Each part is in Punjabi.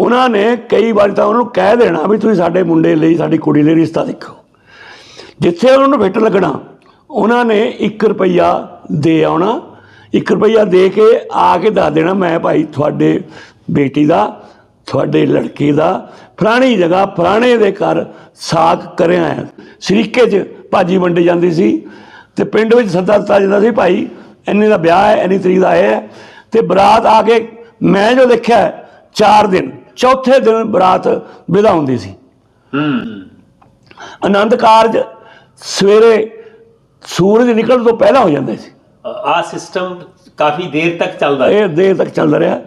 ਉਹਨਾਂ ਨੇ ਕਈ ਵਾਰ ਤਾਂ ਉਹਨਾਂ ਨੂੰ ਕਹਿ ਦੇਣਾ ਵੀ ਤੁਸੀਂ ਸਾਡੇ ਮੁੰਡੇ ਲਈ, ਸਾਡੀ ਕੁੜੀ ਲਈ ਰਿਸ਼ਤਾ ਦੇਖੋ। ਜਿੱਥੇ ਉਹਨਾਂ ਨੂੰ ਫਿੱਟ ਲੱਗਣਾ, ਉਹਨਾਂ ਨੇ 1 ਰੁਪਈਆ ਦੇ ਆਉਣਾ 1 ਰੁਪਈਆ ਦੇ ਕੇ ਆ ਕੇ ਦੱਸ ਦੇਣਾ, ਮੈਂ ਭਾਈ ਤੁਹਾਡੇ ਬੇਟੀ ਦਾ, ਤੁਹਾਡੇ ਲੜਕੇ ਦਾ, ਫਲਾਣੀ ਜਗ੍ਹਾ, ਫਲਾਣੇ ਦੇ ਘਰ ਸਾਕ ਕਰਿਆ ਹੈ। ਸ਼ਰੀਕੇ 'ਚ ਭਾਜੀ ਵੰਡੀ ਜਾਂਦੀ ਸੀ ਤੇ ਪਿੰਡ ਵਿੱਚ ਸੱਦਾ ਦਿੱਤਾ ਜਾਂਦਾ ਸੀ, ਭਾਈ, ਇੰਨੇ ਦਾ ਵਿਆਹ ਹੈ, ਇੰਨੀ ਤਰੀਕ ਦਾ ਇਹ ਹੈ। ਤੇ ਬਰਾਤ ਆ ਕੇ ਮੈਂ ਜੋ ਦੇਖਿਆ 4 ਦਿਨ ਚੌਥੇ ਦਿਨ ਬਰਾਤ ਵਿਦਾ ਹੁੰਦੀ ਸੀ। ਹੂੰ। ਆਨੰਦ ਕਾਰਜ ਸਵੇਰੇ ਸੂਰਜ ਨਿਕਲਣ ਤੋਂ ਪਹਿਲਾਂ ਹੋ ਜਾਂਦੇ ਸੀ। ਆ ਸਿਸਟਮ ਕਾਫੀ ਦੇਰ ਤੱਕ ਚੱਲਦਾ ਇਹ ਦੇਰ ਤੱਕ ਚੱਲਦਾ ਰਿਹਾ।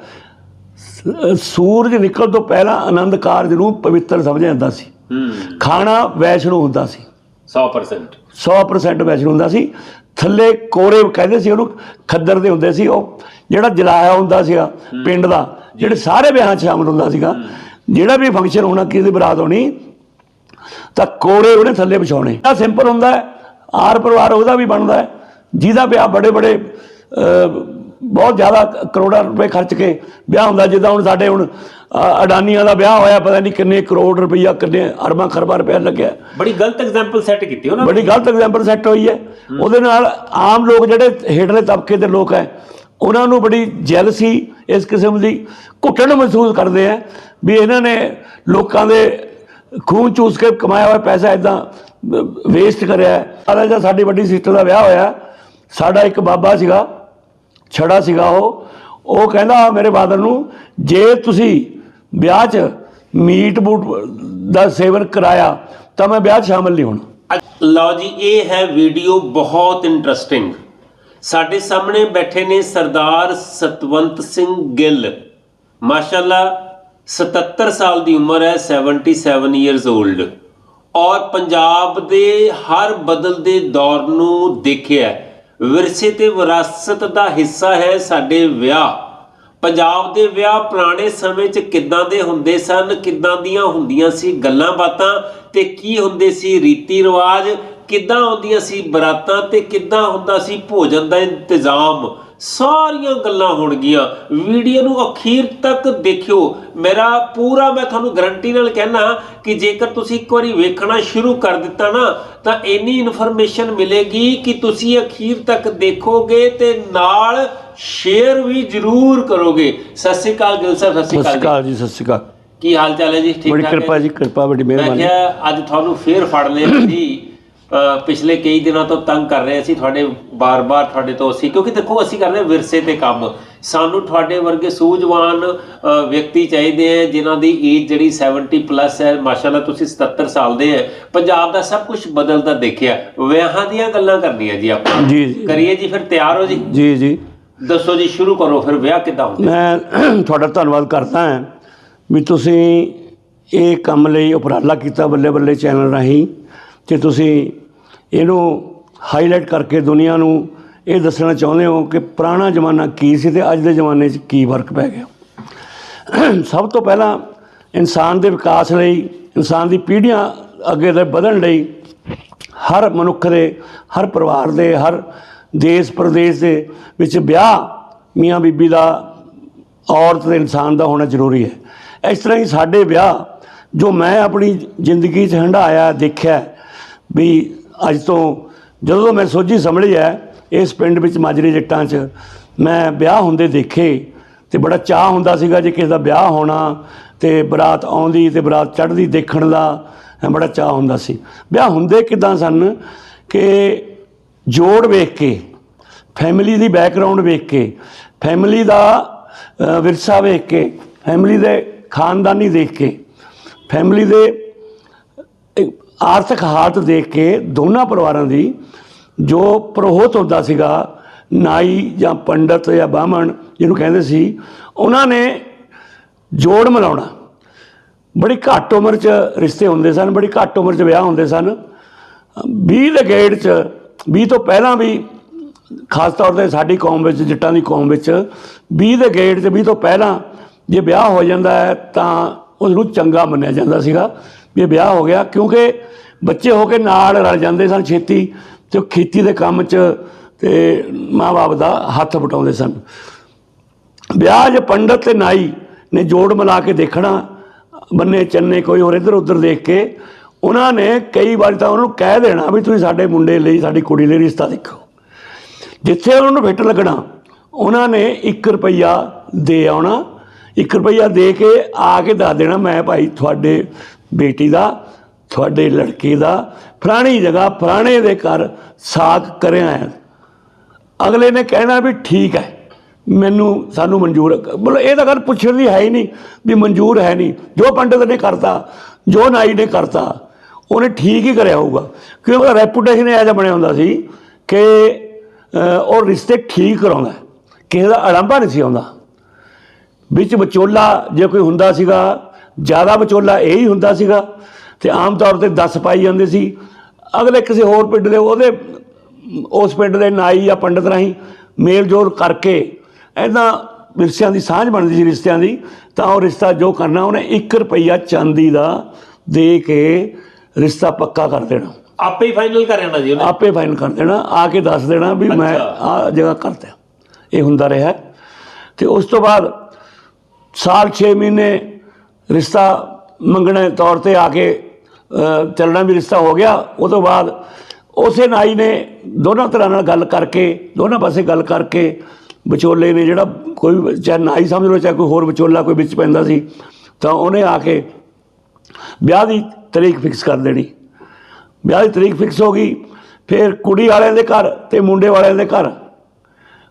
ਸ- ਸੂਰਜ ਨਿਕਲਣ ਤੋਂ ਪਹਿਲਾਂ ਆਨੰਦ ਕਾਰਜ ਨੂੰ ਪਵਿੱਤਰ ਸਮਝਿਆ ਜਾਂਦਾ ਸੀ। ਹੂੰ। ਖਾਣਾ ਵੈਸ਼ਨੂੰ ਹੁੰਦਾ ਸੀ। 100% 100% ਵੈਸ਼ਨੂੰ ਹੁੰਦਾ ਸੀ। ਥੱਲੇ ਕੋਰੇ ਕਹਿੰਦੇ ਸੀ ਉਹਨੂੰ ਖੱਦਰ ਦੇ ਹੁੰਦੇ ਸੀ ਉਹ ਜਿਹੜਾ ਜਲਾਇਆ ਹੁੰਦਾ ਸੀਗਾ ਪਿੰਡ ਦਾ। ਜਿਹੜੇ ਸਾਰੇ ਵਿਆਹਾਂ 'ਚ ਸ਼ਾਮਲ ਹੁੰਦਾ ਸੀਗਾ ਜਿਹੜਾ ਵੀ ਫੰਕਸ਼ਨ ਹੋਣਾ ਕਿਸੇ ਦੀ ਬਰਾਤ ਹੋਣੀ ਤਾਂ ਕੋਰੇ ਉਹਨੇ ਥੱਲੇ ਵਿਛਾਉਣੇ। ਆ ਸਿੰਪਲ ਹੁੰਦਾ ਹੈ ਆਰ ਪਰਿਵਾਰ ਉਹਦਾ ਵੀ ਬਣਦਾ ਹੈ ਜਿਹਦਾ ਵਿਆਹ ਬੜੇ ਬੜੇ ਬਹੁਤ ਜ਼ਿਆਦਾ ਕਰੋੜਾਂ ਰੁਪਏ ਖਰਚ ਕੇ ਵਿਆਹ ਹੁੰਦਾ ਜਿੱਦਾਂ ਹੁਣ ਸਾਡੇ ਹੁਣ ਅਡਾਨੀਆਂ ਦਾ ਵਿਆਹ ਹੋਇਆ ਪਤਾ ਨਹੀਂ ਕਿੰਨੇ ਕਰੋੜ ਰੁਪਈਆ ਕਿੰਨੇ ਅਰਬਾਂ ਖਰਬਾਂ ਰੁਪਏ ਲੱਗਿਆ। ਬੜੀ ਗਲਤ ਐਗਜ਼ਾਮਪਲ ਸੈੱਟ ਕੀਤੀ ਉਹਨਾਂ ਨੇ। ਬੜੀ ਗਲਤ ਐਗਜ਼ਾਮਪਲ ਸੈੱਟ ਹੋਈ ਹੈ। ਉਹਦੇ ਨਾਲ ਆਮ ਲੋਕ ਜਿਹੜੇ ਹੇਠਲੇ ਤਬਕੇ ਦੇ ਲੋਕ ਹੈ ਉਹਨਾਂ ਨੂੰ ਬੜੀ ਜੈਲਸੀ ਇਸ ਕਿਸਮ ਦੀ। ਘੁੱਟਣ ਮਹਿਸੂਸ ਕਰਦੇ ਆ ਵੀ ਇਹਨਾਂ ਨੇ ਲੋਕਾਂ ਦੇ ਖੂਨ ਚੂਸ ਕੇ ਕਮਾਇਆ ਹੋਇਆ ਪੈਸਾ ਇਦਾਂ ਵੇਸਟ ਕਰਿਆ। ਹੈ ਆਲਾ ਸਾਡੀ ਵੱਡੀ ਸਿਸਟਰ ਦਾ ਵਿਆਹ ਹੋਇਆ, ਸਾਡਾ ਇੱਕ ਬਾਬਾ ਸੀਗਾ, ਛੜਾ ਸੀਗਾ ਉਹ। ਉਹ ਕਹਿੰਦਾ ਮੇਰੇ ਬਾਦਰ ਨੂੰ, ਜੇ ਤੁਸੀਂ ਵਿਆਹ 'ਚ ਮੀਟ ਬੂਟ ਦਾ ਸੇਵਨ ਕਰਾਇਆ, ਤਾਂ ਮੈਂ ਵਿਆਹ 'ਚ ਸ਼ਾਮਲ ਨਹੀਂ ਹੋਣਾ। ਲਓ ਜੀ, ਇਹ ਹੈ ਵੀਡੀਓ ਬਹੁਤ ਇੰਟਰਸਟਿੰਗ ਸਾਡੇ ਸਾਹਮਣੇ ਬੈਠੇ ਨੇ ਸਰਦਾਰ ਸਤਵੰਤ ਸਿੰਘ ਗਿੱਲ। ਮਾਸ਼ਾਅੱਲਾ 77 ਸਾਲ ਦੀ ਉਮਰ ਹੈ 77 ਇਅਰਸ 올ਡ ਔਰ ਪੰਜਾਬ ਦੇ ਹਰ ਬਦਲਦੇ ਦੌਰ ਨੂੰ ਦੇਖਿਆ ਵਿਰਸੇ ਤੇ ਵਿਰਾਸਤ ਦਾ ਹਿੱਸਾ ਹੈ ਸਾਡੇ ਵਿਆਹ। ਪੰਜਾਬ ਦੇ ਵਿਆਹ ਪੁਰਾਣੇ ਸਮੇਂ 'ਚ ਕਿੱਦਾਂ ਦੇ ਹੁੰਦੇ ਸਨ, ਕਿੱਦਾਂ ਦੀਆਂ ਹੁੰਦੀਆਂ ਸੀ ਗੱਲਾਂ ਬਾਤਾਂ ਤੇ ਕੀ ਹੁੰਦੇ ਸੀ ਰੀਤੀ ਰਿਵਾਜ ਕਿੱਦਾਂ ਆਉਂਦੀਆਂ ਸੀ ਬਰਾਤਾਂ ਤੇ ਕਿੱਦਾਂ ਹੁੰਦਾ ਸੀ ਭੋਜਨ ਦਾ ਇੰਤਜ਼ਾਮ? ਸਾਰੀਆਂ ਗੱਲਾਂ ਹੋਣਗੀਆਂ। ਵੀਡੀਓ ਨੂੰ ਅਖੀਰ ਤੱਕ ਦੇਖਿਓ। ਮੇਰਾ ਪੂਰਾ ਮੈਂ ਤੁਹਾਨੂੰ ਗਰੰਟੀ ਨਾਲ ਕਹਿਣਾ ਕਿ ਜੇਕਰ ਤੁਸੀਂ ਇੱਕ ਵਾਰੀ ਵੇਖਣਾ ਸ਼ੁਰੂ ਕਰ ਦਿੱਤਾ ਨਾ ਤਾਂ ਇੰਨੀ ਇਨਫੋਰਮੇਸ਼ਨ ਮਿਲੇਗੀ ਕਿ ਤੁਸੀਂ ਅਖੀਰ ਤੱਕ ਦੇਖੋਗੇ ਤੇ ਨਾਲ ਸ਼ੇਅਰ ਵੀ ਜ਼ਰੂਰ ਕਰੋਗੇ। ਸਤਿ ਸ਼੍ਰੀ ਅਕਾਲ ਗਿਲ ਸਾਹਿਬ ਸਤਿ ਸਤਿ ਸ਼੍ਰੀ ਸ਼੍ਰੀ ਅਕਾਲ ਅਕਾਲ ਜੀ। ਸਤਿ ਸ਼੍ਰੀ ਅਕਾਲ। ਕੀ ਹਾਲ ਚਾਲ ਹੈ ਜੀ? ਠੀਕ ਬੜੀ ਠਾਕ ਕਿਰਪਾ ਹੈ ਜੀ? ਕਿਰਪਾ ਬੜੀ ਮਿਹਰਬਾਨੀ। ਅੱਜ ਤੁਹਾਨੂੰ ਫੇਰ ਫੜ ਲਿਆ ਜੀ। ਪਿਛਲੇ ਕਈ ਦਿਨਾਂ ਤੋਂ ਤੰਗ ਕਰ ਰਹੇ ਸੀ ਤੁਹਾਡੇ ਬਾਰ-ਬਾਰ ਤੁਹਾਡੇ ਤੋਂ ਅਸੀਂ ਕਿਉਂਕਿ ਦੇਖੋ ਅਸੀਂ ਕਰਦੇ ਹਾਂ ਵਿਰਸੇ ਤੇ ਕੰਮ। ਸਾਨੂੰ ਤੁਹਾਡੇ ਵਰਗੇ ਸੂਝਵਾਨ ਵਿਅਕਤੀ ਚਾਹੀਦੇ ਆ ਜਿਨ੍ਹਾਂ ਦੀ ਏਜ ਜਿਹੜੀ 70 ਪਲੱਸ ਹੈ ਮਾਸ਼ਾਅੱਲਾ ਤੁਸੀਂ 77 ਸਾਲ ਦੇ ਹੈ ਪੰਜਾਬ ਦਾ ਸਭ ਕੁਝ ਬਦਲਦਾ ਦੇਖਿਆ। ਵਿਆਹਾਂ ਦੀਆਂ ਗੱਲਾਂ ਕਰਨੀਆਂ ਜੀ ਆਪਾਂ। ਜੀ ਜੀ। ਕਰੀਏ ਜੀ ਫਿਰ ਤਿਆਰ ਹੋ ਜੀ? ਜੀ ਜੀ। ਦੱਸੋ ਜੀ ਸ਼ੁਰੂ ਕਰੋ ਫਿਰ ਵਿਆਹ ਕਿੱਦਾਂ ਹੁੰਦਾ? ਮੈਂ ਤੁਹਾਡਾ ਧੰਨਵਾਦ ਕਰਦਾ ਹਾਂ ਵੀ ਤੁਸੀਂ ਇਹ ਕੰਮ ਲਈ ਉਪਰਾਲਾ ਕੀਤਾ ਬੱਲੇ ਬੱਲੇ ਚੈਨਲ ਰਾਹੀਂ ਤੇ ਤੁਸੀਂ ਇਹਨੂੰ ਹਾਈਲਾਈਟ ਕਰਕੇ ਦੁਨੀਆ ਨੂੰ ਇਹ ਦੱਸਣਾ ਚਾਹੁੰਦੇ ਹੋ ਕਿ ਪੁਰਾਣਾ ਜ਼ਮਾਨਾ ਕੀ ਸੀ ਤੇ ਅੱਜ ਦੇ ਜ਼ਮਾਨੇ 'ਚ ਕੀ ਫ਼ਰਕ ਪੈ ਗਿਆ। ਸਭ ਤੋਂ ਪਹਿਲਾਂ ਇਨਸਾਨ ਦੇ ਵਿਕਾਸ ਲਈ, ਇਨਸਾਨ ਦੀ ਪੀੜ੍ਹੀਆਂ ਅੱਗੇ ਦੇ ਵਧਣ ਲਈ ਹਰ ਮਨੁੱਖ ਦੇ, ਹਰ ਪਰਿਵਾਰ ਦੇ, ਹਰ ਦੇਸ਼ ਪ੍ਰਦੇਸ਼ ਦੇ ਵਿੱਚ ਵਿਆਹ ਮੀਆਂ ਬੀਬੀ ਦਾ, ਔਰਤ ਤੇ ਇਨਸਾਨ ਦਾ ਹੋਣਾ ਜ਼ਰੂਰੀ ਹੈ। ਇਸ ਤਰ੍ਹਾਂ ਹੀ ਸਾਡੇ ਵਿਆਹ ਜੋ ਮੈਂ ਆਪਣੀ ਜ਼ਿੰਦਗੀ 'ਚ ਹੰਢਾਇਆ, ਦੇਖਿਆ ਵੀ ਅੱਜ ਤੋਂ ਜਦੋਂ ਮੈਂ ਸੋਝੀ ਸੰਭਲੀ ਹੈ, ਇਸ ਪਿੰਡ ਵਿੱਚ ਮਾਜਰੀ ਜੱਟਾਂ 'ਚ ਮੈਂ ਵਿਆਹ ਹੁੰਦੇ ਦੇਖੇ ਤੇ ਬੜਾ ਚਾਹ ਹੁੰਦਾ ਸੀਗਾ ਜੇ ਕਿਸੇ ਦਾ ਵਿਆਹ ਹੋਣਾ ਤੇ ਬਰਾਤ ਆਉਂਦੀ ਤੇ ਬਰਾਤ ਚੜ੍ਹਦੀ ਦੇਖਣ ਦਾ ਬੜਾ ਚਾਹ ਹੁੰਦਾ ਸੀ। ਵਿਆਹ ਹੁੰਦੇ ਕਿਦਾਂ ਸਨ ਕਿ ਜੋੜ ਵੇਖ ਕੇ, ਫੈਮਿਲੀ ਦੀ ਬੈਕਗ੍ਰਾਉਂਡ ਵੇਖ ਕੇ, ਫੈਮਿਲੀ ਦਾ ਵਿਰਸਾ ਵੇਖ ਕੇ, ਫੈਮਿਲੀ ਦੇ ਖਾਨਦਾਨੀ ਦੇਖ ਕੇ, ਫੈਮਿਲੀ ਦੇ ਆਰਥਿਕ ਹਾਲਤ ਦੇਖ ਕੇ ਦੋਨਾਂ ਪਰਿਵਾਰਾਂ ਦੀ ਜੋ ਪ੍ਰੋਹਤ ਹੁੰਦਾ ਸੀਗਾ, ਨਾਈ ਜਾਂ ਪੰਡਤ ਜਾਂ ਬਾਹਮਣ ਜਿਹਨੂੰ ਕਹਿੰਦੇ ਸੀ, ਉਹਨਾਂ ਨੇ ਜੋੜ ਮਿਲਾਉਣਾ। ਬੜੀ ਘੱਟ ਉਮਰ 'ਚ ਰਿਸ਼ਤੇ ਹੁੰਦੇ ਸਨ, ਬੜੀ ਘੱਟ ਉਮਰ 'ਚ ਵਿਆਹ ਹੁੰਦੇ ਸਨ। 20 ਦੇ ਗੇੜ 'ਚ 20 ਤੋਂ ਪਹਿਲਾਂ ਵੀ ਖਾਸ ਤੌਰ ਤੇ ਸਾਡੀ ਕੌਮ ਵਿੱਚ, ਜੱਟਾਂ ਦੀ ਕੌਮ ਵਿੱਚ 20 ਦੇ ਗੇੜ 'ਚ 20 ਤੋਂ ਪਹਿਲਾਂ ਜੇ ਵਿਆਹ ਹੋ ਜਾਂਦਾ ਹੈ ਤਾਂ ਉਸ ਨੂੰ ਚੰਗਾ ਮੰਨਿਆ ਜਾਂਦਾ ਸੀਗਾ ਵੀ ਵਿਆਹ ਹੋ ਗਿਆ ਕਿਉਂਕਿ ਬੱਚੇ ਹੋ ਕੇ ਨਾਲ ਰਲ ਜਾਂਦੇ ਸਨ ਛੇਤੀ ਤੇ ਉਹ ਖੇਤੀ ਦੇ ਕੰਮ 'ਚ ਤੇ ਮਾਂ-ਬਾਪ ਦਾ ਹੱਥ ਵਟਾਉਂਦੇ ਸਨ। ਵਿਆਹ 'ਚ ਪੰਡਤ ਤੇ ਨਾਈ ਨੇ ਜੋੜ ਮਿਲਾ ਕੇ ਦੇਖਣਾ, ਬੰਨੇ ਚੰਨੇ ਕੋਈ ਹੋਰ ਇੱਧਰ ਉੱਧਰ ਦੇਖ ਕੇ, ਉਹਨਾਂ ਨੇ ਕਈ ਵਾਰ ਤਾਂ ਉਹਨਾਂ ਨੂੰ ਕਹਿ ਦੇਣਾ ਵੀ ਤੁਸੀਂ ਸਾਡੇ ਮੁੰਡੇ ਲਈ, ਸਾਡੀ ਕੁੜੀ ਲਈ ਰਿਸ਼ਤਾ ਦੇਖੋ। ਜਿੱਥੇ ਉਹਨਾਂ ਨੂੰ ਫਿੱਟ ਲੱਗਣਾ, ਉਹਨਾਂ ਨੇ 1 ਰੁਪਈਆ ਦੇ ਆਉਣਾ 1 ਰੁਪਈਆ ਦੇ ਕੇ ਆ ਕੇ ਦੱਸ ਦੇਣਾ, ਮੈਂ ਭਾਈ ਤੁਹਾਡੇ ਬੇਟੀ ਦਾ ਤੁਹਾਡੇ ਲੜਕੇ ਦਾ ਫਲਾਣੀ ਜਗ੍ਹਾ ਫਲਾਣੇ ਦੇ ਘਰ ਸਾਕ ਕਰਿਆ ਹੈ। ਅਗਲੇ ਨੇ ਕਹਿਣਾ ਵੀ ਠੀਕ ਹੈ, ਮੈਨੂੰ, ਸਾਨੂੰ ਮਨਜ਼ੂਰ, ਮਤਲਬ ਇਹ ਤਾਂ ਗੱਲ ਪੁੱਛਣ ਦੀ ਹੈ ਹੀ ਨਹੀਂ ਵੀ ਮਨਜ਼ੂਰ ਹੈ ਨਹੀਂ। ਜੋ ਪੰਡਤ ਨੇ ਕਰਤਾ, ਜੋ ਨਾਈ ਨੇ ਕਰਤਾ, ਉਹਨੇ ਠੀਕ ਹੀ ਕਰਿਆ ਹੋਊਗਾ। ਕਿਉਂਕਿ ਉਹਦਾ ਰੈਪੂਟੇਸ਼ਨ ਇਹ ਜਿਹਾ ਬਣਿਆ ਹੁੰਦਾ ਸੀ ਕਿ ਉਹ ਰਿਸ਼ਤੇ ਠੀਕ ਕਰਾਉਂਦਾ ਕਿਸੇ ਦਾ ਅੜੰਬਾ ਨਹੀਂ ਸੀ ਆਉਂਦਾ। ਵਿੱਚ ਵਿਚੋਲਾ ਜੇ ਕੋਈ ਹੁੰਦਾ ਸੀਗਾ, ਜ਼ਿਆਦਾ ਵਿਚੋਲਾ ਇਹ ਹੀ ਹੁੰਦਾ ਸੀਗਾ ਤੇ ਆਮ ਤੌਰ ਤੇ 10 ਪਾਈ ਜਾਂਦੇ ਸੀ। ਅਗਲੇ ਕਿਸੇ ਹੋਰ ਪਿੰਡ ਦੇ ਉਹਦੇ ਉਸ ਪਿੰਡ ਦੇ ਨਾਈ ਜਾਂ ਪੰਡਤ ਰਾਹੀਂ ਮੇਲ ਜੋਲ ਕਰਕੇ ਐਦਾਂ ਰਿਸ਼ਤਿਆਂ ਦੀ ਸਾਂਝ ਬਣਦੀ ਸੀ ਰਿਸ਼ਤਿਆਂ ਦੀ ਤਾਂ ਉਹ ਰਿਸ਼ਤਾ ਜੋ ਕਰਨਾ ਉਹਨੇ 1 ਰੁਪਈਆ ਚਾਂਦੀ ਦਾ ਦੇ ਕੇ ਰਿਸ਼ਤਾ ਪੱਕਾ ਕਰ ਦੇਣਾ। ਆਪੇ ਹੀ ਫਾਈਨਲ ਕਰ ਜਾਣਾ ਜੀ ਉਹਨੇ। ਆਪੇ ਫਾਈਨਲ ਕਰ ਦੇਣਾ ਆ ਕੇ ਦੱਸ ਦੇਣਾ ਵੀ ਮੈਂ ਆ ਜਗ੍ਹਾ ਕਰਤਾ ਇਹ ਹੁੰਦਾ ਰਿਹਾ। ਤੇ ਉਸ ਤੋਂ ਬਾਅਦ ਸਾਲ 6 ਮਹੀਨੇ ਰਿਸ਼ਤਾ ਮੰਗਣੇ ਤੌਰ ਤੇ ਆ ਕੇ ਚੱਲਣਾ ਵੀ ਰਿਸ਼ਤਾ ਹੋ ਗਿਆ। ਉਹ ਤੋਂ ਬਾਅਦ ਉਸੇ ਨਾਈ ਨੇ ਦੋਨਾਂ ਤਰ੍ਹਾਂ ਨਾਲ ਗੱਲ ਕਰਕੇ ਦੋਨਾਂ ਪਾਸੇ ਗੱਲ ਕਰਕੇ ਵਿਚੋਲੇ ਨੇ ਜਿਹੜਾ ਕੋਈ ਚਾਹੇ ਨਾਈ ਸਮਝ ਲਓ ਚਾਹੇ ਕੋਈ ਹੋਰ ਵਿਚੋਲਾ ਕੋਈ ਵਿੱਚ ਪੈਂਦਾ ਸੀ ਤਾਂ ਉਹਨੇ ਆ ਕੇ ਵਿਆਹ ਦੀ ਤਰੀਕ ਫਿਕਸ ਕਰ ਦੇਣੀ। ਵਿਆਹ ਦੀ ਤਰੀਕ ਫਿਕਸ ਹੋ ਗਈ। ਫਿਰ ਕੁੜੀ ਵਾਲਿਆਂ ਦੇ ਘਰ ਤੇ ਮੁੰਡੇ ਵਾਲਿਆਂ ਦੇ ਘਰ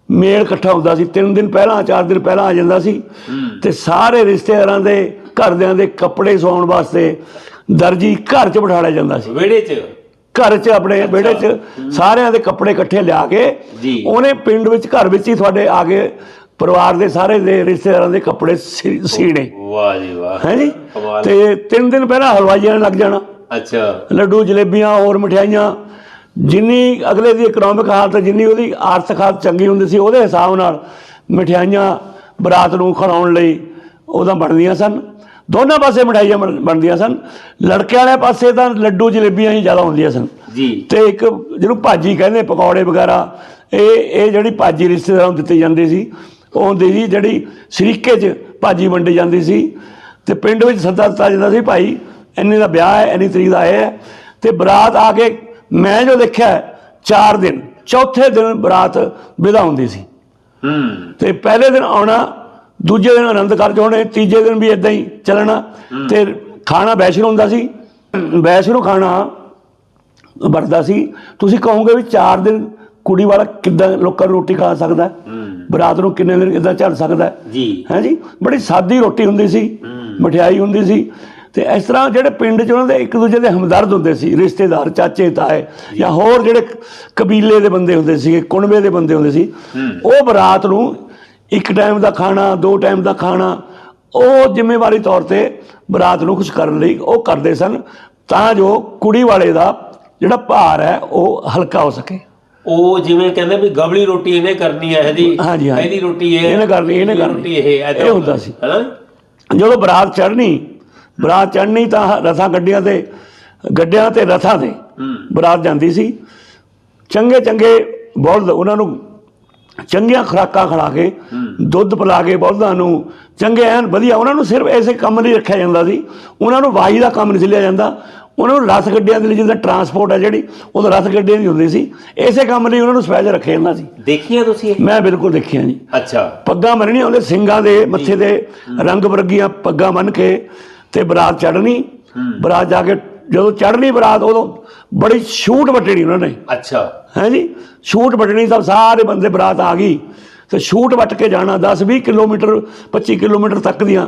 ਮੇਲ ਇਕੱਠਾ ਹੁੰਦਾ ਸੀ। ਤਿੰਨ ਦਿਨ ਪਹਿਲਾਂ ਚਾਰ ਦਿਨ ਪਹਿਲਾਂ ਆ ਜਾਂਦਾ ਸੀ। ਤੇ ਸਾਰੇ ਰਿਸ਼ਤੇਦਾਰਾਂ ਦੇ ਘਰਦਿਆਂ ਦੇ ਕੱਪੜੇ ਸਵਾਉਣ ਵਾਸਤੇ ਦਰਜੀ ਘਰ 'ਚ ਬਿਠਾੜਿਆ ਜਾਂਦਾ ਸੀ। ਵਿਹੜੇ 'ਚ? ਘਰ 'ਚ ਆਪਣੇ ਵਿਹੜੇ 'ਚ ਸਾਰਿਆਂ ਦੇ ਕੱਪੜੇ ਇਕੱਠੇ ਲਿਆ ਕੇ ਜੀ। ਉਹਨੇ ਪਿੰਡ ਵਿੱਚ ਘਰ ਵਿੱਚ ਹੀ ਤੁਹਾਡੇ ਆ ਕੇ ਪਰਿਵਾਰ ਦੇ ਸਾਰੇ ਦੇ ਰਿਸ਼ਤੇਦਾਰਾਂ ਦੇ ਕੱਪੜੇ ਸੀਣੇ। ਵਾਹ ਜੀ ਵਾਹ। ਹੈ ਜੀ। ਤੇ ਤਿੰਨ ਦਿਨ ਪਹਿਲਾਂ ਹਲਵਾਈਆਂ ਲੱਗ ਜਾਣਾ। ਅੱਛਾ। ਲੱਡੂ ਜਲੇਬੀਆਂ ਹੋਰ ਮਠਿਆਈਆਂ। ਜਿੰਨੀ ਅਗਲੇ ਦੀ ਇਕਨੋਮਿਕ ਹਾਲਤ ਜਿੰਨੀ ਉਹਦੀ ਆਰਥਿਕ ਹਾਲਤ ਚੰਗੀ ਹੁੰਦੀ ਸੀ ਉਹਦੇ ਹਿਸਾਬ ਨਾਲ ਮਠਿਆਈਆਂ ਬਰਾਤ ਨੂੰ ਖਿਲਾਉਣ ਲਈ ਉਹਦਾ ਬਣਦੀਆਂ ਸਨ। ਦੋਨਾਂ ਪਾਸੇ ਮਠਿਆਈਆਂ ਬਣ- ਬਣਦੀਆਂ ਸਨ। ਲੜਕੇ ਵਾਲੇ ਪਾਸੇ ਤਾਂ ਲੱਡੂ ਜਲੇਬੀਆਂ ਹੀ ਜ਼ਿਆਦਾ ਹੁੰਦੀਆਂ ਸਨ। ਜੀ। ਤੇ ਇੱਕ ਜਿਹਨੂੰ ਭਾਜੀ ਕਹਿੰਦੇ ਪਕੌੜੇ ਵਗੈਰਾ ਇਹ ਇਹ ਜਿਹੜੀ ਭਾਜੀ ਰਿਸ਼ਤੇਦਾਰਾਂ ਨੂੰ ਦਿੱਤੀ ਜਾਂਦੀ ਸੀ ਉਹ ਹੁੰਦੀ ਸੀ ਜਿਹੜੀ ਸ਼ਰੀਕੇ 'ਚ ਭਾਜੀ ਵੰਡੀ ਜਾਂਦੀ ਸੀ। ਤੇ ਪਿੰਡ ਵਿੱਚ ਸੱਦਾ ਦਿੱਤਾ ਜਾਂਦਾ ਸੀ ਭਾਈ ਇੰਨੇ ਦਾ ਵਿਆਹ ਹੈ ਇੰਨੀ ਤਰੀਕ ਦਾ ਹੈ। ਤੇ ਬਰਾਤ ਆ ਕੇ ਮੈਂ ਜੋ ਦੇਖਿਆ 4 ਦਿਨ ਚੌਥੇ ਦਿਨ ਬਰਾਤ ਵਿਦਾ ਹੁੰਦੀ ਸੀ। ਹੂੰ। ਤੇ ਪਹਿਲੇ ਦਿਨ ਆਉਣਾ ਦੂਜੇ ਦਿਨ ਆਨੰਦ ਕਾਰਜ ਹੋਣੇ ਤੀਜੇ ਦਿਨ ਵੀ ਇਦਾਂ ਹੀ ਚੱਲਣਾ। ਤੇ ਖਾਣਾ ਵੈਸ਼ਨੂੰ ਹੁੰਦਾ ਸੀ। ਵੈਸ਼ਨੂੰ ਖਾਣਾ ਵਰਦਾ ਸੀ। ਤੁਸੀਂ ਕਹੋਗੇ ਵੀ 4 ਦਿਨ ਕੁੜੀ ਵਾਲਾ ਕਿੱਦਾਂ ਲੋਕਾਂ ਨੂੰ ਰੋਟੀ ਖਾ ਸਕਦਾ? ਬਰਾਤ ਨੂੰ ਕਿੰਨੇ ਦਿਨ ਕਿੱਦਾਂ ਝੱਲ ਸਕਦਾ ਜੀ। ਹੈ ਜੀ? ਬੜੀ ਸਾਦੀ ਰੋਟੀ ਹੁੰਦੀ ਸੀ। ਮਠਿਆਈ ਹੁੰਦੀ ਸੀ। ਤੇ ਇਸ ਤਰ੍ਹਾਂ ਜਿਹੜੇ ਪਿੰਡ 'ਚ ਉਹਨਾਂ ਦੇ ਇੱਕ ਦੂਜੇ ਦੇ ਹਮਦਰਦ ਹੁੰਦੇ ਸੀ। ਰਿਸ਼ਤੇਦਾਰ ਚਾਚੇ ਤਾਏ ਜਾਂ। ਹੋਰ ਜਿਹੜੇ ਕਬੀਲੇ ਦੇ ਬੰਦੇ ਹੁੰਦੇ ਸੀ ਕੁਣਬੇ ਦੇ ਬੰਦੇ ਹੁੰਦੇ ਸੀ। ਉਹ ਬਰਾਤ ਨੂੰ ਇੱਕ ਟਾਈਮ ਦਾ ਖਾਣਾ ਦੋ ਟਾਈਮ ਦਾ ਖਾਣਾ ਉਹ ਜ਼ਿੰਮੇਵਾਰੀ ਤੌਰ ਤੇ ਬਰਾਤ ਨੂੰ ਕੁਝ ਕਰਨ ਲਈ ਉਹ ਕਰਦੇ ਸਨ ਤਾਂ ਜੋ ਕੁੜੀ ਵਾਲੇ ਦਾ ਜਿਹੜਾ ਭਾਰ ਹੈ ਉਹ ਹਲਕਾ ਹੋ ਸਕੇ। ਉਹ ਜਿਵੇਂ ਕਹਿੰਦੇ ਵੀ ਗਬਲੀ ਰੋਟੀ ਇਹਨੇ ਕਰਨੀ ਹੈ ਇਹਦੀ ਰੋਟੀ ਇਹ ਇਹਨੇ ਕਰਨੀ, ਇਹਨੇ ਕਰਨੀ। ਇਹ ਹੁੰਦਾ ਸੀ। ਜਦੋਂ ਬਰਾਤ ਚੜ੍ਹਨੀ ਬਰਾਤ ਚੜ੍ਹਨੀ ਤਾਂ ਰਥਾਂ ਗੱਡੀਆਂ ਤੇ ਗੱਡਿਆਂ ਤੇ ਰਥਾਂ ਤੇ ਬਰਾਤ ਜਾਂਦੀ ਸੀ। ਚੰਗੇ ਚੰਗੇ ਬਲਦ ਉਹਨਾਂ ਨੂੰ ਚੰਗੀਆਂ ਖੁਰਾਕਾਂ ਖਿਲਾ ਕੇ ਦੁੱਧ ਪਿਲਾ ਕੇ ਬਲਦਾਂ ਨੂੰ ਚੰਗੇ ਐਨ ਵਧੀਆ ਉਹਨਾਂ ਨੂੰ ਸਿਰਫ ਐਸੇ ਕੰਮ ਲਈ ਰੱਖਿਆ ਜਾਂਦਾ ਸੀ। ਉਹਨਾਂ ਨੂੰ ਵਾਹੀ ਦਾ ਕੰਮ ਨਹੀਂ ਸੀ ਲਿਆ ਜਾਂਦਾ। ਉਹਨਾਂ ਨੂੰ ਰਥ ਗੱਡੀਆਂ ਦੇ ਲਈ ਜਿੱਦਾਂ ਟਰਾਂਸਪੋਰਟ ਹੈ ਜਿਹੜੀ ਉਹ ਰਥ ਗੱਡੀਆਂ ਦੀ ਹੁੰਦੀ ਸੀ। ਐਸੇ ਕੰਮ ਲਈ ਉਹਨਾਂ ਨੂੰ ਸਪੈਸ਼ਲ ਰੱਖਿਆ ਜਾਂਦਾ ਸੀ। ਦੇਖੀਆਂ ਤੁਸੀਂ? ਮੈਂ ਬਿਲਕੁਲ ਦੇਖਿਆ ਜੀ। ਅੱਛਾ। ਪੱਗਾਂ ਬੰਨਣੀਆਂ ਉਹਦੇ ਸਿੰਘਾਂ ਦੇ ਮੱਥੇ ਤੇ ਰੰਗ ਬਰਗੀਆਂ ਪੱਗਾਂ ਬੰਨ ਕੇ ਤੇ ਬਰਾਤ ਚੜ੍ਹਨੀ। ਬਰਾਤ ਜਾ ਕੇ ਜਦੋਂ ਚੜ੍ਹਨੀ ਬਰਾਤ ਉਦੋਂ ਬੜੀ ਛੂਟ ਵੱਟਣੀ ਉਹਨਾਂ ਨੇ। ਅੱਛਾ। ਹੈ ਜੀ? ਛੂਟ ਵੱਟਣੀ ਤਾਂ ਸਾਰੇ ਬੰਦੇ ਬਰਾਤ ਆ ਗਈ। ਤੇ ਛੂਟ ਵੱਟ ਕੇ ਜਾਣਾ 10 20 ਕਿਲੋਮੀਟਰ 25 ਕਿਲੋਮੀਟਰ ਤੱਕ ਦੀਆਂ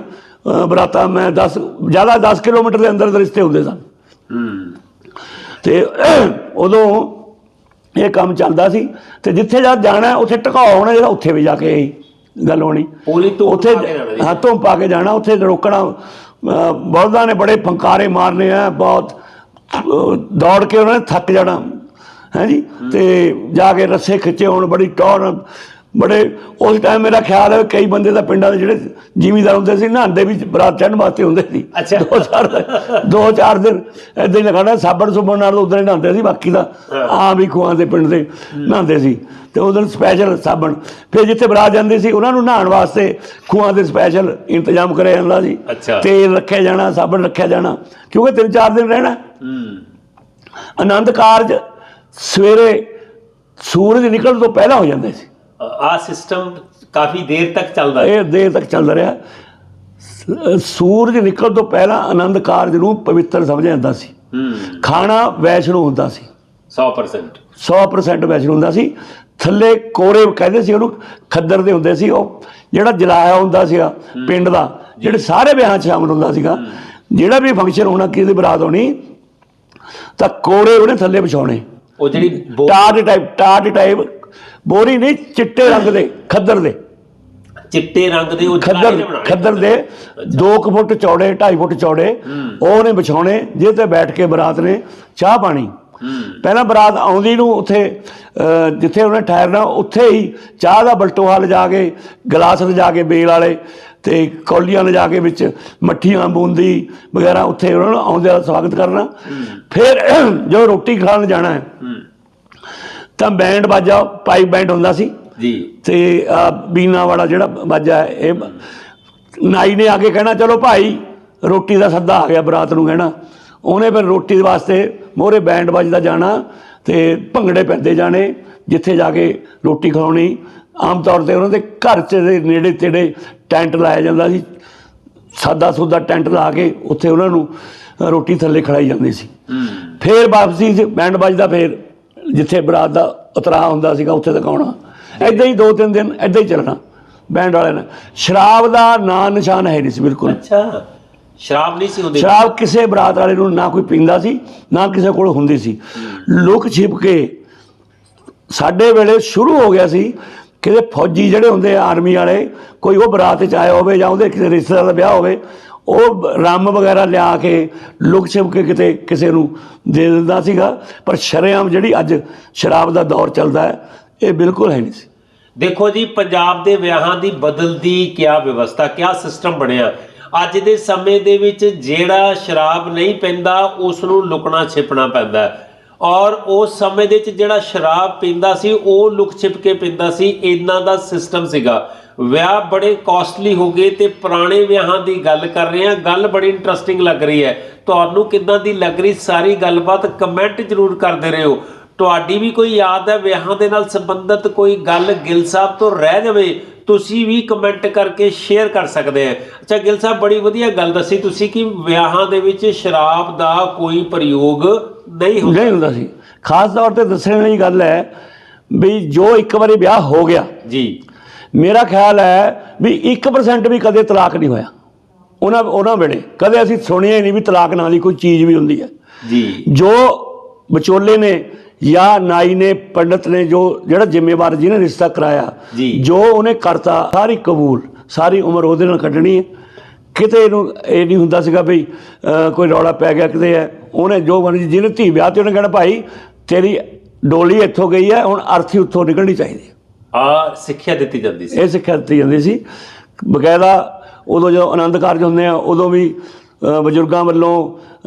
ਬਰਾਤਾਂ ਮੈਂ 10 ਜ਼ਿਆਦਾ 10 ਕਿਲੋਮੀਟਰ ਦੇ ਅੰਦਰ ਦੇ ਰਿਸ਼ਤੇ ਹੁੰਦੇ ਸਨ। ਹੂੰ। ਤੇ ਉਦੋਂ ਇਹ ਕੰਮ ਚੱਲਦਾ ਸੀ। ਤੇ ਜਿੱਥੇ ਜਾ ਜਾਣਾ ਉੱਥੇ ਟਿਕਾਉ ਹੋਣਾ ਜਿਹੜਾ ਉੱਥੇ ਵੀ ਜਾ ਕੇ ਗੱਲ ਹੋਣੀ। ਪੂਰੀ ਧੂਮ ਉੱਥੇ ਜੀ। ਹੱਥੋਂ ਪਾ ਕੇ ਜਾਣਾ ਉੱਥੇ ਰੋਕਣਾ ਬਲਦਾਂ ਨੇ ਬੜੇ ਫੰਕਾਰੇ ਮਾਰਨੇ ਆ ਬਹੁਤ ਦੌੜ ਕੇ ਉਹਨਾਂ ਨੇ ਥੱਕ ਜਾਣਾ। ਹੈ ਜੀ? ਤੇ ਜਾ ਕੇ ਰੱਸੇ ਖਿੱਚੇ ਹੋਣ ਬੜੀ ਟੌਰ ਬੜੇ ਉਸ ਟਾਈਮ ਮੇਰਾ ਖਿਆਲ ਹੈ ਕਈ ਬੰਦੇ ਤਾਂ ਪਿੰਡਾਂ ਦੇ ਜਿਹੜੇ ਜ਼ਿਮੀਂਦਾਰ ਹੁੰਦੇ ਸੀ ਨਹਾਉਂਦੇ ਵੀ ਬਰਾਤ ਚੜ੍ਹਨ ਵਾਸਤੇ ਹੁੰਦੇ ਸੀ। ਅੱਛਾ। ਦੋ ਚਾਰ ਦੋ ਚਾਰ ਦਿਨ ਏਦਾਂ ਹੀ ਲਗਾਣਾ ਸਾਬਣ ਸੁਬਣ ਨਾਲ ਉਧਰ ਹੀ ਨਹਾਉਂਦੇ ਸੀ ਬਾਕੀ ਤਾਂ ਆਮ ਹੀ ਖੂਹਾਂ ਦੇ ਪਿੰਡ ਦੇ ਨਹਾਉਂਦੇ ਸੀ। ਤੇ ਉਧਰ ਸਪੈਸ਼ਲ ਸਾਬਣ। ਫਿਰ ਜਿੱਥੇ ਬਰਾਤ ਜਾਂਦੀ ਸੀ ਉਹਨਾਂ ਨੂੰ ਨਹਾਉਣ ਵਾਸਤੇ ਖੂਹਾਂ ਦੇ ਸਪੈਸ਼ਲ ਇੰਤਜ਼ਾਮ ਕਰਿਆ ਜਾਂਦਾ ਸੀ। ਤੇਲ ਰੱਖਿਆ ਜਾਣਾ ਸਾਬਣ ਰੱਖਿਆ ਜਾਣਾ ਕਿਉਂਕਿ ਤਿੰਨ ਚਾਰ ਦਿਨ ਰਹਿਣਾ। ਆਨੰਦ ਕਾਰਜ ਸਵੇਰੇ ਸੂਰਜ ਨਿਕਲਣ ਤੋਂ ਪਹਿਲਾਂ ਹੋ ਜਾਂਦੇ ਸੀ। ਆ ਸਿਸਟਮ ਕਾਫੀ ਦੇਰ ਤੱਕ ਚੱਲਦਾ ਹੈ ਇਹ ਦੇਰ ਤੱਕ ਚੱਲਦਾ ਰਿਹਾ। ਸੂਰਜ ਨਿਕਲਣ ਤੋਂ ਪਹਿਲਾਂ ਆਨੰਦ ਕਾਰਜ ਨੂੰ ਪਵਿੱਤਰ ਸਮਝਿਆ ਜਾਂਦਾ ਸੀ। ਖਾਣਾ ਵੈਸ਼ਨੂੰ ਹੁੰਦਾ ਸੀ। 100% 100% ਵੈਸ਼ਨੂੰ ਹੁੰਦਾ ਸੀ। ਥੱਲੇ ਕੋਰੇ ਕਹਿੰਦੇ ਸੀ ਉਹਨੂੰ ਖੱਦਰ ਦੇ ਹੁੰਦੇ ਸੀ ਉਹ। ਜਿਹੜਾ ਜਲਾਇਆ ਹੁੰਦਾ ਸੀਗਾ ਪਿੰਡ ਦਾ ਜਿਹੜੇ ਸਾਰੇ ਵਿਆਹਾਂ 'ਚ ਸ਼ਾਮਲ ਹੁੰਦਾ ਸੀਗਾ। ਜਿਹੜਾ ਵੀ ਫੰਕਸ਼ਨ ਹੋਣਾ ਕਿਸੇ ਦੀ ਬਰਾਤ ਹੋਣੀ ਤਾਂ ਕੋਰੇ ਉਹਨੇ ਥੱਲੇ ਵਿਛਾਉਣੇ। ਉਹ ਜਿਹੜੀ ਟਾਟ ਟਾਈਪ ਟਾਟ ਟਾਈਪ ਬੋਰੀ ਨਹੀਂ ਚਿੱਟੇ ਰੰਗ ਦੇ ਖੱਦਰ ਦੇ। ਚਿੱਟੇ ਰੰਗ ਦੇ ਉਹ ਖੱਦਰ। ਖੱਦਰ ਦੇ। 2 ਫੁੱਟ ਚੌੜੇ 2.5 ਫੁੱਟ ਚੌੜੇ। ਉਹ ਨੇ ਵਿਛਾਉਣੇ ਜਿਹਦੇ ਤੇ ਬੈਠ ਕੇ ਬਰਾਤ ਨੇ ਚਾਹ ਪਾਣੀ। ਪਹਿਲਾਂ ਬਰਾਤ ਆਉਂਦੀ ਨੂੰ ਉੱਥੇ ਜਿੱਥੇ ਉਹਨੇ ਠਹਿਰਨਾ ਉੱਥੇ ਹੀ ਚਾਹ ਦਾ ਬਲਟੋਹਾ ਲਿਜਾ ਕੇ ਗਲਾਸ ਲਿਜਾ ਕੇ ਬੇਲ ਵਾਲੇ ਤੇ ਕੌਲੀਆਂ ਲਿਜਾ ਕੇ ਵਿੱਚ ਮੱਠੀਆਂ ਬੂੰਦੀ ਵਗੈਰਾ ਉੱਥੇ ਉਹਨਾਂ ਨੂੰ ਆਉਂਦੇ ਦਾ ਸਵਾਗਤ ਕਰਨਾ। ਫਿਰ ਜੋ ਰੋਟੀ ਖਾਣ ਜਾਣਾ ਹੂੰ। ਤਾਂ ਬੈਂਡ ਬਾਜਾ ਪਾਈਪ ਬੈਂਡ ਹੁੰਦਾ ਸੀ। ਜੀ। ਤੇ ਆਹ ਬੀਨਾ ਵਾਲਾ ਜਿਹੜਾ ਬਾਜਾ ਹੈ ਇਹ ਨਾਈ ਨੇ ਆ ਕੇ ਕਹਿਣਾ ਚਲੋ ਭਾਈ ਰੋਟੀ ਦਾ ਸੱਦਾ ਆ ਗਿਆ ਬਰਾਤ ਨੂੰ ਕਹਿਣਾ। ਉਹਨੇ ਫਿਰ ਰੋਟੀ ਦੇ ਵਾਸਤੇ ਮੋਹਰੇ ਬੈਂਡ ਵੱਜਦਾ ਜਾਣਾ ਤੇ ਭੰਗੜੇ ਪੈਂਦੇ ਜਾਣੇ ਜਿੱਥੇ ਜਾ ਕੇ ਰੋਟੀ ਖਾਣੀ ਆਮ ਤੌਰ ਤੇ ਉਹਨਾਂ ਦੇ ਘਰ 'ਚ ਦੇ ਨੇੜੇ ਤੇੜੇ ਟੈਂਟ ਲਾਇਆ ਜਾਂਦਾ ਸੀ। ਸਾਦਾ ਸੁਦਾ ਟੈਂਟ ਲਾ ਕੇ ਉੱਥੇ ਉਹਨਾਂ ਨੂੰ ਰੋਟੀ ਥੱਲੇ ਖੜਾਈ ਜਾਂਦੀ ਸੀ। ਫੇਰ ਵਾਪਸੀ ਬੈਂਡ ਵੱਜਦਾ ਫੇਰ ਜਿੱਥੇ ਬਰਾਤ ਦਾ ਉਤਰਾਅ ਹੁੰਦਾ ਸੀਗਾ ਉੱਥੇ ਤੱਕ ਆਉਣਾ ਐਦਾਂ ਹੀ ਦੋ ਤਿੰਨ ਦਿਨ ਐਦਾਂ ਹੀ ਚੱਲਣਾ ਬੈਂਡ ਵਾਲਿਆਂ ਨੇ। ਸ਼ਰਾਬ ਦਾ ਨਾਂ ਨਿਸ਼ਾਨ ਹੈ ਨਹੀਂ ਸੀ ਬਿਲਕੁਲ। ਅੱਛਾ ਸ਼ਰਾਬ ਨਹੀਂ ਸੀ ਹੁੰਦੀ। ਸ਼ਰਾਬ ਕਿਸੇ ਬਰਾਤ ਵਾਲੇ ਨੂੰ ਨਾ ਕੋਈ ਪੀਂਦਾ ਸੀ ਨਾ ਕਿਸੇ ਕੋਲ ਹੁੰਦੀ ਸੀ। ਲੁਕ ਛਿਪ ਕੇ ਸਾਡੇ ਵੇਲੇ ਸ਼ੁਰੂ ਹੋ ਗਿਆ ਸੀ ਕਿਤੇ ਫੌਜੀ ਜਿਹੜੇ ਹੁੰਦੇ ਆ ਆਰਮੀ ਵਾਲੇ ਕੋਈ ਉਹ ਬਰਾਤ 'ਚ ਆਇਆ ਹੋਵੇ ਜਾਂ ਉਹਦੇ ਕਿਸੇ ਰਿਸ਼ਤੇਦਾਰ ਦਾ ਵਿਆਹ ਹੋਵੇ ਉਹ ਰੰਮ ਵਗੈਰਾ ਲਿਆ ਕੇ ਲੁਕ ਛਿਪ ਕੇ ਕਿਤੇ ਕਿਸੇ ਨੂੰ ਦੇ ਦਿੰਦਾ ਸੀਗਾ। ਪਰ ਸ਼ਰੇਆਮ ਜਿਹੜੀ ਅੱਜ ਸ਼ਰਾਬ ਦਾ ਦੌਰ ਚੱਲਦਾ ਹੈ, ਇਹ ਬਿਲਕੁਲ ਹੈ ਨਹੀਂ ਸੀ। ਦੇਖੋ ਜੀ, ਪੰਜਾਬ ਦੇ ਵਿਆਹਾਂ ਦੀ ਬਦਲਦੀ ਕਿਆ ਵਿਵਸਥਾ, ਕਿਆ ਸਿਸਟਮ ਬਣਿਆ। ਅੱਜ ਦੇ ਸਮੇਂ ਦੇ ਵਿੱਚ ਜਿਹੜਾ ਸ਼ਰਾਬ ਨਹੀਂ ਪੈਂਦਾ ਉਸ ਨੂੰ ਲੁਕਣਾ ਛਿਪਣਾ ਪੈਂਦਾ ਔਰ ਉਸ ਸਮੇਂ ਦੇ ਵਿੱਚ ਜਿਹੜਾ ਸ਼ਰਾਬ ਪੀਂਦਾ ਸੀ, ਉਹ ਲੁਕ ਛਿਪ ਕੇ ਪੀਂਦਾ ਸੀ। ਇਹਨਾਂ ਦਾ ਸਿਸਟਮ ਸੀਗਾ। ਵਿਆਹ ਬੜੇ ਕਾਸਟਲੀ ਹੋ ਗਏ ਤੇ ਪੁਰਾਣੇ ਵਿਆਹਾਂ ਦੀ ਗੱਲ ਕਰ ਰਹੇ ਹਾਂ। ਗੱਲ ਬੜੀ ਇੰਟਰਸਟਿੰਗ ਲੱਗ ਰਹੀ ਹੈ। ਤੁਹਾਨੂੰ ਕਿੱਦਾਂ ਦੀ ਲੱਗ ਰਹੀ? ਸਾਰੀ ਗੱਲਬਾਤ ਕਮੈਂਟ ਜ਼ਰੂਰ ਕਰਦੇ ਰਹੋ। ਤੁਹਾਡੀ ਵੀ ਕੋਈ ਯਾਦ ਹੈ? ਵਿਆਹਾਂ ਦੇ ਨਾਲ ਸੰਬੰਧਿਤ ਕੋਈ ਗੱਲ ਗਿਲ ਸਾਹਿਬ ਤੋਂ ਰਹਿ ਜਾਵੇ ਤੁਸੀਂ ਵੀ ਕਮੈਂਟ ਕਰਕੇ ਸ਼ੇਅਰ ਕਰ ਸਕਦੇ ਆ ਅੱਛਾ ਗਿਲ ਸਾਹਿਬ ਬੜੀ ਵਧੀਆ ਗੱਲ ਦੱਸੀ ਤੁਸੀਂ ਕਿ ਵਿਆਹਾਂ ਦੇ ਵਿੱਚ ਸ਼ਰਾਬ ਦਾ ਕੋਈ ਪ੍ਰਯੋਗ ਨਹੀਂ ਹੁੰਦਾ। ਨਹੀਂ ਹੁੰਦਾ ਸੀ। ਖਾਸ ਤੌਰ ਤੇ ਦੱਸਣ ਵਾਲੀ ਗੱਲ ਹੈ ਵੀ ਜੋ ਇੱਕ ਵਾਰੀ ਵਿਆਹ ਹੋ ਗਿਆ ਜੀ। ਮੇਰਾ ਖਿਆਲ ਹੈ ਵੀ 1% ਵੀ ਕਦੇ ਤਲਾਕ ਨਹੀਂ ਹੋਇਆ। ਉਹਨਾਂ ਉਹਨਾਂ ਵੇਲੇ। ਕਦੇ ਅਸੀਂ ਸੁਣਿਆ ਹੀ ਨਹੀਂ ਵੀ ਤਲਾਕ ਨਾਂ ਦੀ ਕੋਈ ਚੀਜ਼ ਵੀ ਹੁੰਦੀ ਹੈ। ਜੀ। ਜੋ ਵਿਚੋਲੇ ਨੇ ਜਾਂ ਨਾਈ ਨੇ ਪੰਡਤ ਨੇ ਜੋ ਜਿਹੜਾ ਜ਼ਿੰਮੇਵਾਰ ਜਿਹਨੇ ਰਿਸ਼ਤਾ ਕਰਾਇਆ ਜੀ। ਉਹਨੇ ਕਰਤਾ ਸਾਰੀ ਕਬੂਲ ਸਾਰੀ ਉਮਰ ਉਹਦੇ ਨਾਲ ਕੱਢਣੀ ਹੈ। ਕਿਤੇ ਇਹਨੂੰ ਇਹ ਨਹੀਂ ਹੁੰਦਾ ਸੀਗਾ ਵੀ ਕੋਈ ਰੌਲਾ ਪੈ ਗਿਆ ਕਿਤੇ ਹੈ। ਉਹਨੇ ਜੋ ਮਰਜ਼ੀ ਜਿਹਨੇ ਧੀ ਵਿਆਹ ਤੇ ਉਹਨੇ ਕਹਿਣਾ ਭਾਈ ਤੇਰੀ ਡੋਲੀ ਇੱਥੋਂ ਗਈ ਹੈ ਹੁਣ ਅਰਥੀ ਉੱਥੋਂ ਨਿਕਲਣੀ ਚਾਹੀਦੀ ਹੈ। ਆ ਸਿੱਖਿਆ ਦਿੱਤੀ ਜਾਂਦੀ ਸੀ। ਇਹ ਸਿੱਖਿਆ ਦਿੱਤੀ ਜਾਂਦੀ ਸੀ। ਬਕਾਇਦਾ ਉਦੋਂ ਜਦੋਂ ਆਨੰਦ ਕਾਰਜ ਹੁੰਦੇ ਆ ਉਦੋਂ ਵੀ ਬਜ਼ੁਰਗਾਂ ਵੱਲੋਂ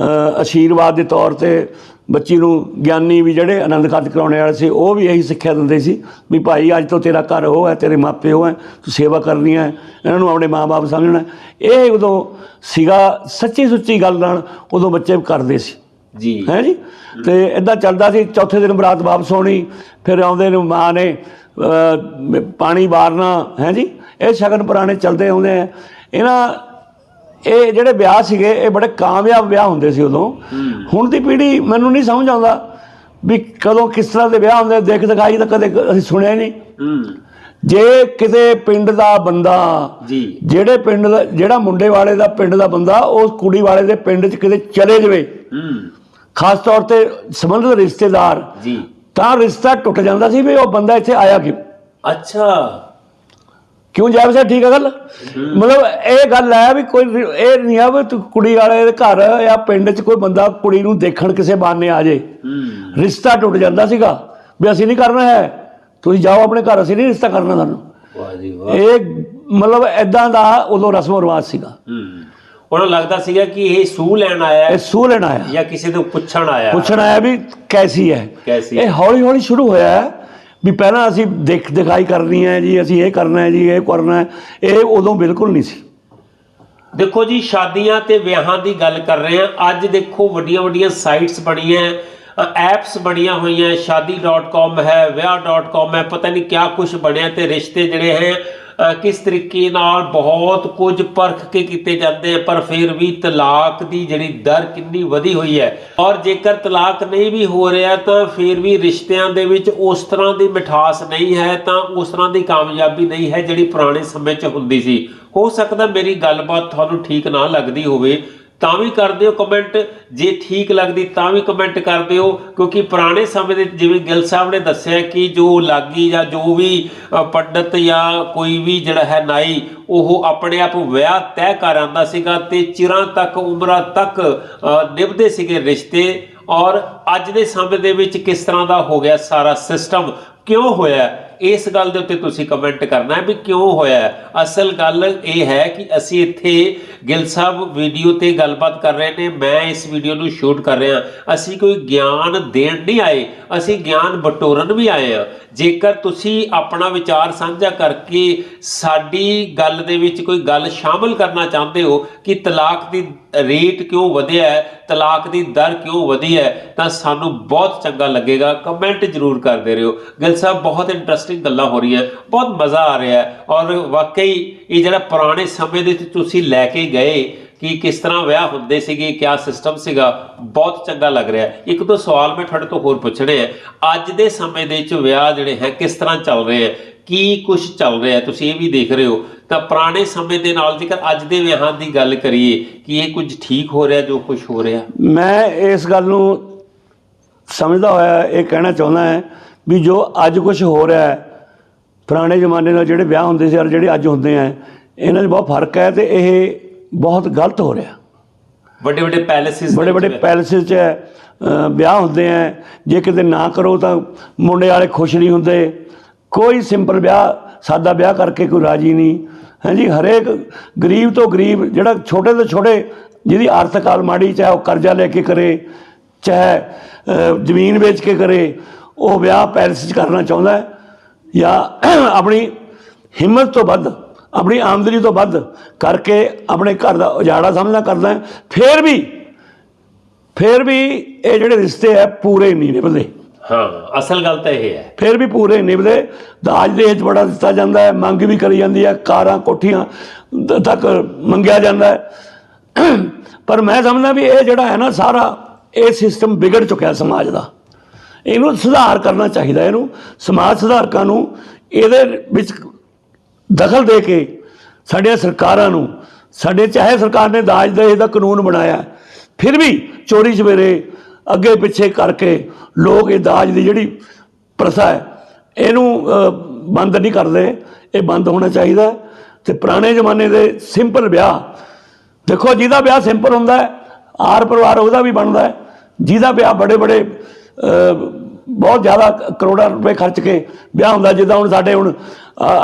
ਅ, ਆਸ਼ੀਰਵਾਦ ਦੇ ਤੌਰ ਤੇ ਬੱਚੀ ਨੂੰ ਗਿਆਨੀ ਵੀ ਜਿਹੜੇ ਆਨੰਦ ਕਾਰਜ ਕਰਾਉਣੇ ਵਾਲੇ ਸੀ ਉਹ ਵੀ ਇਹੀ ਸਿੱਖਿਆ ਦਿੰਦੇ ਸੀ ਵੀ ਭਾਈ ਅੱਜ ਤੋਂ ਤੇਰਾ ਘਰ ਉਹ ਹੈ ਤੇਰੇ ਮਾਪੇ ਉਹ ਹੈ ਤੂੰ ਸੇਵਾ ਕਰਨੀ ਹੈ ਇਹਨਾਂ ਨੂੰ ਆਪਣੇ ਮਾਪੇ ਸਮਝਣਾ। ਇਹ ਉਦੋਂ ਸੀਗਾ ਸੱਚੀ ਸੁੱਚੀ ਗੱਲ ਨਾਲ ਉਦੋਂ ਬੱਚੇ ਕਰਦੇ ਸੀ। ਜੀ। ਹੈ ਜੀ? ਤੇ ਇਦਾਂ ਚੱਲਦਾ ਸੀ ਚੌਥੇ ਦਿਨ ਬਰਾਤ ਵਾਪਸ ਹੋਣੀ ਫਿਰ ਆਉਂਦੇ ਨੂੰ ਮਾਂ ਨੇ ਪਾਣੀ ਵਾਰਨਾ ਹੈ ਜੀ? ਇਹ ਸ਼ਗਨ ਪੁਰਾਣੇ ਚੱਲਦੇ ਆਉਂਦੇ ਆ। ਇਹਨਾਂ ਇਹ ਜਿਹੜੇ ਵਿਆਹ ਸੀਗੇ ਇਹ ਬੜੇ ਕਾਮਯਾਬ ਵਿਆਹ ਹੁੰਦੇ ਸੀ ਉਦੋਂ। ਹੁਣ ਦੀ ਪੀੜ੍ਹੀ ਮੈਨੂੰ ਨਹੀਂ ਸਮਝ ਆਉਂਦਾ ਵੀ ਕਦੋਂ ਕਿਸ ਤਰ੍ਹਾਂ ਦੇ ਵਿਆਹ ਹੁੰਦੇ ਦੇਖ ਦਿਖਾਈ ਤਾਂ ਕਦੇ ਅਸੀਂ ਸੁਣਿਆ ਨਹੀਂ। ਜੇ ਕਿਤੇ ਪਿੰਡ ਦਾ ਬੰਦਾ ਜੀ। ਜਿਹੜੇ ਪਿੰਡ ਦਾ ਜਿਹੜਾ ਮੁੰਡੇ ਵਾਲੇ ਦਾ ਪਿੰਡ ਦਾ ਬੰਦਾ ਉਸ ਕੁੜੀ ਵਾਲੇ ਦੇ ਪਿੰਡ 'ਚ ਕਿਤੇ ਚਲੇ ਜਾਵੇ। ਹੂੰ। ਖਾਸ ਤੌਰ ਤੇ ਸੰਬੰਧਿਤ ਰਿਸ਼ਤੇਦਾਰ। ਜੀ। ਤਾਂ ਰਿਸ਼ਤਾ ਟੁੱਟ ਜਾਂਦਾ ਸੀ ਵੀ ਉਹ ਬੰਦਾ ਇੱਥੇ ਆਇਆ ਕਿਉਂ? ਅੱਛਾ। ਕਿਉਂ ਜਾਵੇ ਸਰ ਠੀਕ ਹੈ ਗੱਲ? ਮਤਲਬ ਇਹ ਗੱਲ ਹੈ ਵੀ ਕੋਈ ਇਹ ਨਹੀਂ ਆ ਵੀ ਤੂੰ ਕੁੜੀ ਵਾਲੇ ਦੇ ਘਰ ਜਾਂ ਪਿੰਡ 'ਚ ਕੋਈ ਬੰਦਾ ਕੁੜੀ ਨੂੰ ਦੇਖਣ ਕਿਸੇ ਬਹਾਨੇ ਆ ਜੇ। ਰਿਸ਼ਤਾ ਟੁੱਟ ਜਾਂਦਾ ਸੀਗਾ ਵੀ ਅਸੀਂ ਨਹੀਂ ਕਰਨਾ ਹੈ। ਤੁਸੀਂ ਜਾਓ ਆਪਣੇ ਘਰ ਅਸੀਂ ਨਹੀਂ ਰਿਸ਼ਤਾ ਕਰਨਾ ਤੁਹਾਨੂੰ। ਵਾਹ ਜੀ ਵਾਹ। ਇਹ ਮਤਲਬ ਐਦਾਂ ਦਾ ਉਦੋਂ ਰਸਮ ਰਿਵਾਜ ਸੀਗਾ। ਉਹਨਾਂ ਨੂੰ ਲੱਗਦਾ ਸੀਗਾ ਕਿ ਇਹ ਸੂਹ ਲੈਣ ਆਇਆ ਇਹ ਹੈ ਸੂਹ ਲੈਣ ਆਇਆ। ਜਾਂ ਕਿਸੇ ਤੋਂ ਪੁੱਛਣ ਆਇਆ। ਪੁੱਛਣ ਆਇਆ ਵੀ ਕੈਸੀ ਹੈ। ਕੈਸੀ ਇਹ ਹੌਲੀ ਹੌਲੀ ਸ਼ੁਰੂ ਹੋਇਆ ਹੈ ਵੀ ਪਹਿਲਾਂ ਅਸੀਂ ਦੇਖ ਦਿਖਾਈ ਕਰਨੀ ਹੈ ਜੀ ਅਸੀਂ ਇਹ ਕਰਨਾ ਹੈ ਜੀ ਇਹ ਕਰਨਾ ਹੈ। ਇਹ ਉਦੋਂ ਬਿਲਕੁਲ ਨਹੀਂ ਸੀ। ਦੇਖੋ ਜੀ ਸ਼ਾਦੀਆਂ ਤੇ ਵਿਆਹਾਂ ਦੀ ਗੱਲ ਕਰ ਰਹੇ ਹਾਂ। ਅੱਜ ਦੇਖੋ ਵੱਡੀਆਂ ਵੱਡੀਆਂ ਸਾਈਟਸ ਬਣੀਆਂ ਐਪਸ ਬਣੀਆਂ ਹੋਈਆਂ shaadi.com ਹੈ ਵਿਆਹ.com ਹੈ ਪਤਾ ਨਹੀਂ ਕਿਆ ਕੁਝ ਬਣਿਆ ਤੇ ਰਿਸ਼ਤੇ ਜਿਹੜੇ ਹੈ ਕਿਸ ਤਰੀਕੇ ਨਾਲ ਬਹੁਤ ਕੁਝ ਪਰਖ ਕੇ ਕੀਤੇ ਜਾਂਦੇ ਆ, ਪਰ ਫਿਰ ਵੀ ਤਲਾਕ ਦੀ ਜਿਹੜੀ ਦਰ ਕਿੰਨੀ ਵਧੀ ਹੋਈ ਹੈ। ਔਰ ਜੇਕਰ ਤਲਾਕ ਨਹੀਂ ਵੀ ਹੋ ਰਿਹਾ, ਤਾਂ ਫਿਰ ਵੀ ਰਿਸ਼ਤਿਆਂ ਦੇ ਵਿੱਚ ਉਸ ਤਰ੍ਹਾਂ ਦੀ ਮਿਠਾਸ ਨਹੀਂ ਹੈ, ਤਾਂ ਉਸ ਤਰ੍ਹਾਂ ਦੀ ਕਾਮਯਾਬੀ ਨਹੀਂ ਹੈ ਜਿਹੜੀ ਪੁਰਾਣੇ ਸਮੇਂ 'ਚ ਹੁੰਦੀ ਸੀ। ਹੋ ਸਕਦਾ ਮੇਰੀ ਗੱਲਬਾਤ ਤੁਹਾਨੂੰ ਠੀਕ ਨਾ ਲੱਗਦੀ ਹੋਵੇ। ਤਾਂ ਵੀ ਕਰ ਦਿਓ ਕਮੈਂਟ ਜੇ ਠੀਕ ਲੱਗਦੀ ਤਾਂ ਵੀ ਕਮੈਂਟ ਕਰ ਦਿਓ ਕਿਉਂਕਿ ਪੁਰਾਣੇ ਸਮੇਂ ਦੇ ਜਿਵੇਂ ਗਿੱਲ ਸਾਹਿਬ ਨੇ ਦੱਸਿਆ ਕਿ ਜੋ ਲਾਗੀ ਜਾਂ ਜੋ ਵੀ ਪੰਡਤ ਜਾਂ ਕੋਈ ਵੀ ਜਿਹੜਾ ਹੈ ਨਾਈ, ਉਹ ਆਪਣੇ ਆਪ ਵਿਆਹ ਤੈਅ ਕਰ ਆਂਦਾ ਸੀਗਾ ਤੇ ਚਿਰਾਂ ਤੱਕ, ਉਮਰਾਂ ਤੱਕ ਨਿਭਦੇ ਸੀਗੇ ਰਿਸ਼ਤੇ ਔਰ ਅੱਜ ਦੇ ਸਮੇਂ ਦੇ ਵਿੱਚ ਕਿਸ ਤਰ੍ਹਾਂ ਦਾ ਹੋ ਗਿਆ ਸਾਰਾ ਸਿਸਟਮ ਕਿਉਂ ਹੋਇਆ? ਇਸ ਗੱਲ ਦੇ ਉੱਤੇ ਤੁਸੀਂ ਕਮੈਂਟ ਕਰਨਾ ਹੈ ਵੀ ਕਿਉਂ ਹੋਇਆ ਅਸਲ ਗੱਲ ਇਹ ਹੈ ਕਿ ਅਸੀਂ ਇੱਥੇ ਗਿੱਲ ਸਾਹਿਬ ਵੀਡੀਓ ਤੇ ਗੱਲਬਾਤ ਕਰ ਰਹੇ ਨੇ, ਮੈਂ ਇਸ ਵੀਡੀਓ ਨੂੰ ਸ਼ੂਟ ਕਰ ਰਿਹਾ ਅਸੀਂ ਕੋਈ ਗਿਆਨ ਦੇਣ ਨਹੀਂ ਆਏ, ਅਸੀਂ ਗਿਆਨ ਬਟੋਰਨ ਵੀ ਆਏ ਆ ਜੇਕਰ ਤੁਸੀਂ ਆਪਣਾ ਵਿਚਾਰ ਸਾਂਝਾ ਕਰਕੇ ਸਾਡੀ ਗੱਲ ਦੇ ਵਿੱਚ ਕੋਈ ਗੱਲ ਸ਼ਾਮਲ ਕਰਨਾ ਚਾਹੁੰਦੇ ਹੋ ਕਿ ਤਲਾਕ ਦੀ ਰੇਟ ਕਿਉਂ ਵਧਿਆ ਹੈ, ਤਲਾਕ ਦੀ ਦਰ ਕਿਉਂ ਵਧੀ ਹੈ, ਤਾਂ ਸਾਨੂੰ ਬਹੁਤ ਚੰਗਾ ਲੱਗੇਗਾ। ਕਮੈਂਟ ਜ਼ਰੂਰ ਕਰਦੇ ਰਹੋ। ਗਿੱਲ ਸਾਹਿਬ, ਬਹੁਤ ਇੰਟਰਸਟ ਇੰਟਰਸਟਿੰਗ ਗੱਲਾਂ ਹੋ ਰਹੀਆਂ, ਬਹੁਤ ਮਜ਼ਾ ਆ ਰਿਹਾ ਹੈ। ਔਰ ਵਾਕਈ ਇਹ ਜਿਹੜਾ ਪੁਰਾਣੇ ਸਮੇਂ ਦੇ ਵਿੱਚ ਤੁਸੀਂ ਲੈ ਕੇ ਗਏ ਕਿ ਕਿਸ ਤਰ੍ਹਾਂ ਵਿਆਹ ਹੁੰਦੇ ਸੀਗੇ, ਕਿਆ ਸਿਸਟਮ ਸੀਗਾ, ਬਹੁਤ ਚੰਗਾ ਲੱਗ ਰਿਹਾ ਇੱਕ ਦੋ ਸਵਾਲ ਮੈਂ ਤੁਹਾਡੇ ਤੋਂ ਹੋਰ ਪੁੱਛਣੇ ਆ ਅੱਜ ਦੇ ਸਮੇਂ ਦੇ ਵਿੱਚ ਵਿਆਹ ਜਿਹੜੇ ਹੈ, ਕਿਸ ਤਰ੍ਹਾਂ ਚੱਲ ਰਹੇ ਹੈ? ਕੀ ਕੁਝ ਚੱਲ ਰਿਹਾ ਤੁਸੀਂ ਇਹ ਵੀ ਦੇਖ ਰਹੇ ਹੋ। ਤਾਂ ਪੁਰਾਣੇ ਸਮੇਂ ਦੇ ਨਾਲ ਜੇਕਰ ਅੱਜ ਦੇ ਵਿਆਹਾਂ ਦੀ ਗੱਲ ਕਰੀਏ, ਕਿ ਇਹ ਕੁਝ ਠੀਕ ਹੋ ਰਿਹਾ, ਜੋ ਕੁਝ ਹੋ ਰਿਹਾ? ਮੈਂ ਇਸ ਗੱਲ ਨੂੰ ਸਮਝਦਾ ਹੋਇਆ ਇਹ ਕਹਿਣਾ ਚਾਹੁੰਦਾ ਹੈ ਵੀ ਜੋ ਅੱਜ ਕੁਝ ਹੋ ਰਿਹਾ ਹੈ ਪੁਰਾਣੇ ਜ਼ਮਾਨੇ ਨਾਲ ਜਿਹੜੇ ਵਿਆਹ ਹੁੰਦੇ ਸੀ ਔਰ ਜਿਹੜੇ ਅੱਜ ਹੁੰਦੇ ਆ ਇਹਨਾਂ 'ਚ ਬਹੁਤ ਫ਼ਰਕ ਹੈ ਤੇ ਇਹ ਬਹੁਤ ਗਲਤ ਹੋ ਰਿਹਾ। ਵੱਡੇ ਵੱਡੇ ਪੈਲੇਸਿਸ ਬੜੇ ਬੜੇ ਪੈਲੇਸਿਸ 'ਚ ਵਿਆਹ ਹੁੰਦੇ ਆ ਜੇ ਕਿਤੇ ਨਾ ਕਰੋ ਤਾਂ ਮੁੰਡੇ ਵਾਲੇ ਖੁਸ਼ ਨਹੀਂ ਹੁੰਦੇ। ਕੋਈ ਸਿੰਪਲ ਵਿਆਹ ਸਾਦਾ ਵਿਆਹ ਕਰਕੇ ਕੋਈ ਰਾਜੀ ਨਹੀਂ। ਹਾਂਜੀ ਹਰੇਕ ਗਰੀਬ ਤੋਂ ਗਰੀਬ ਜਿਹੜਾ ਛੋਟੇ ਤੋਂ ਛੋਟੇ ਜਿਹਦੀ ਆਰਥਿਕ ਹਾਲ ਮਾੜੀ ਚਾਹੇ ਉਹ ਕਰਜ਼ਾ ਲੈ ਕੇ ਕਰੇ ਚਾਹੇ ਜ਼ਮੀਨ ਵੇਚ ਕੇ ਕਰੇ ਉਹ ਵਿਆਹ ਪੈਲਸ 'ਚ ਕਰਨਾ ਚਾਹੁੰਦਾ ਹੈ ਜਾਂ ਆਪਣੀ ਹਿੰਮਤ ਤੋਂ ਵੱਧ ਆਪਣੀ ਆਮਦਨੀ ਤੋਂ ਵੱਧ ਕਰਕੇ ਆਪਣੇ ਘਰ ਦਾ ਉਜਾੜਾ ਸਮਝਣਾ ਕਰਦਾ ਹੈ ਫਿਰ ਵੀ ਫਿਰ ਵੀ ਇਹ ਜਿਹੜੇ ਰਿਸ਼ਤੇ ਹੈ ਪੂਰੇ ਨਹੀਂ ਨਿਭਦੇ। ਹਾਂ ਅਸਲ ਗੱਲ ਤਾਂ ਇਹ ਹੈ। ਫਿਰ ਵੀ ਪੂਰੇ ਨਿਭਦੇ। ਦਾਜ ਦੇਜ ਬੜਾ ਦਿੱਤਾ ਜਾਂਦਾ ਹੈ ਮੰਗ ਵੀ ਕਰੀ ਜਾਂਦੀ ਹੈ ਕਾਰਾਂ ਕੋਠੀਆਂ ਦ- ਤੱਕ ਮੰਗਿਆ ਜਾਂਦਾ ਹੈ। ਪਰ ਮੈਂ ਸਮਝਦਾ ਵੀ ਇਹ ਜਿਹੜਾ ਹੈ ਨਾ ਸਾਰਾ ਇਹ ਸਿਸਟਮ ਵਿਗੜ ਚੁੱਕਿਆ ਸਮਾਜ ਦਾ। ਇਹਨੂੰ ਸੁਧਾਰ ਕਰਨਾ ਚਾਹੀਦਾ ਇਹਨੂੰ, ਸਮਾਜ ਸੁਧਾਰਕਾਂ ਨੂੰ, ਇਹਦੇ ਵਿੱਚ ਦਖਲ ਦੇ ਕੇ ਸਾਡੀਆਂ ਸਰਕਾਰਾਂ ਨੂੰ, ਸਾਡੇ ਚਾਹੇ ਸਰਕਾਰ ਨੇ ਦਾਜ ਦਹੇਜ ਦਾ ਕਾਨੂੰਨ ਬਣਾਇਆ, ਫਿਰ ਵੀ ਚੋਰੀ ਚਵੇਰੇ ਅੱਗੇ ਪਿੱਛੇ ਕਰਕੇ ਲੋਕ ਇਹ ਦਾਜ ਦੀ ਜਿਹੜੀ ਪ੍ਰਥਾ ਹੈ, ਇਹਨੂੰ ਬੰਦ ਨਹੀਂ ਕਰਦੇ, ਇਹ ਬੰਦ ਹੋਣਾ ਚਾਹੀਦਾ ਤੇ ਪੁਰਾਣੇ ਜ਼ਮਾਨੇ ਦੇ ਸਿੰਪਲ ਵਿਆਹ, ਦੇਖੋ ਜਿਹਦਾ ਵਿਆਹ ਸਿੰਪਲ ਹੁੰਦਾ ਹੈ, ਆਰ ਪਰਿਵਾਰ ਉਹਦਾ ਵੀ ਬਣਦਾ ਹੈ, ਜਿਹਦਾ ਵਿਆਹ ਬੜੇ ਬੜੇ ਬਹੁਤ ਜ਼ਿਆਦਾ ਕਰੋੜਾਂ ਰੁਪਏ ਖਰਚ ਕੇ ਵਿਆਹ ਹੁੰਦਾ ਜਿੱਦਾਂ ਹੁਣ ਸਾਡੇ ਹੁਣ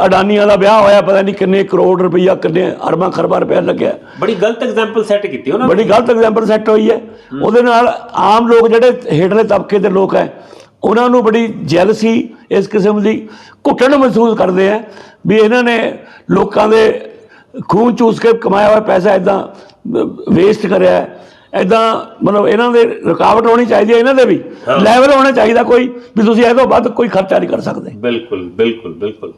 ਅਡਾਨੀਆਂ ਦਾ ਵਿਆਹ ਹੋਇਆ ਪਤਾ ਨਹੀਂ ਕਿੰਨੇ ਕਰੋੜ ਰੁਪਈਆ ਕਿੰਨੇ ਅਰਬਾਂ ਖਰਬਾਂ ਰੁਪਏ ਲੱਗਿਆ। ਬੜੀ ਗਲਤ ਐਗਜ਼ਾਮਪਲ ਸੈੱਟ ਕੀਤੀ ਉਹਨਾਂ ਨੇ। ਬੜੀ ਗਲਤ ਐਗਜ਼ਾਮਪਲ ਸੈੱਟ ਹੋਈ ਹੈ। ਉਹਦੇ ਨਾਲ ਆਮ ਲੋਕ ਜਿਹੜੇ ਹੇਠਲੇ ਤਬਕੇ ਦੇ ਲੋਕ ਹੈ ਉਹਨਾਂ ਨੂੰ ਬੜੀ ਜੈਲਸੀ ਇਸ ਕਿਸਮ ਦੀ ਘੁੱਟਣ ਮਹਿਸੂਸ ਕਰਦੇ ਆ ਵੀ ਇਹਨਾਂ ਨੇ ਲੋਕਾਂ ਦੇ ਖੂਨ ਚੂਸ ਕੇ ਕਮਾਇਆ ਹੋਇਆ ਪੈਸਾ ਇਦਾਂ ਵੇਸਟ ਕਰਿਆ ਇਦਾਂ ਮਤਲਬ ਇਹਨਾਂ ਦੇ ਰੁਕਾਵਟ ਹੋਣੀ ਚਾਹੀਦੀ ਹੈ ਇਹਨਾਂ ਦੇ ਵੀ ਲੈਵਲ ਹੋਣਾ ਚਾਹੀਦਾ ਕੋਈ ਵੀ ਤੁਸੀਂ ਇਹ ਤੋਂ ਵੱਧ ਕੋਈ ਖਰਚਾ ਨਹੀਂ ਕਰ ਸਕਦੇ। ਬਿਲਕੁਲ ਬਿਲਕੁਲ ਬਿਲਕੁਲ।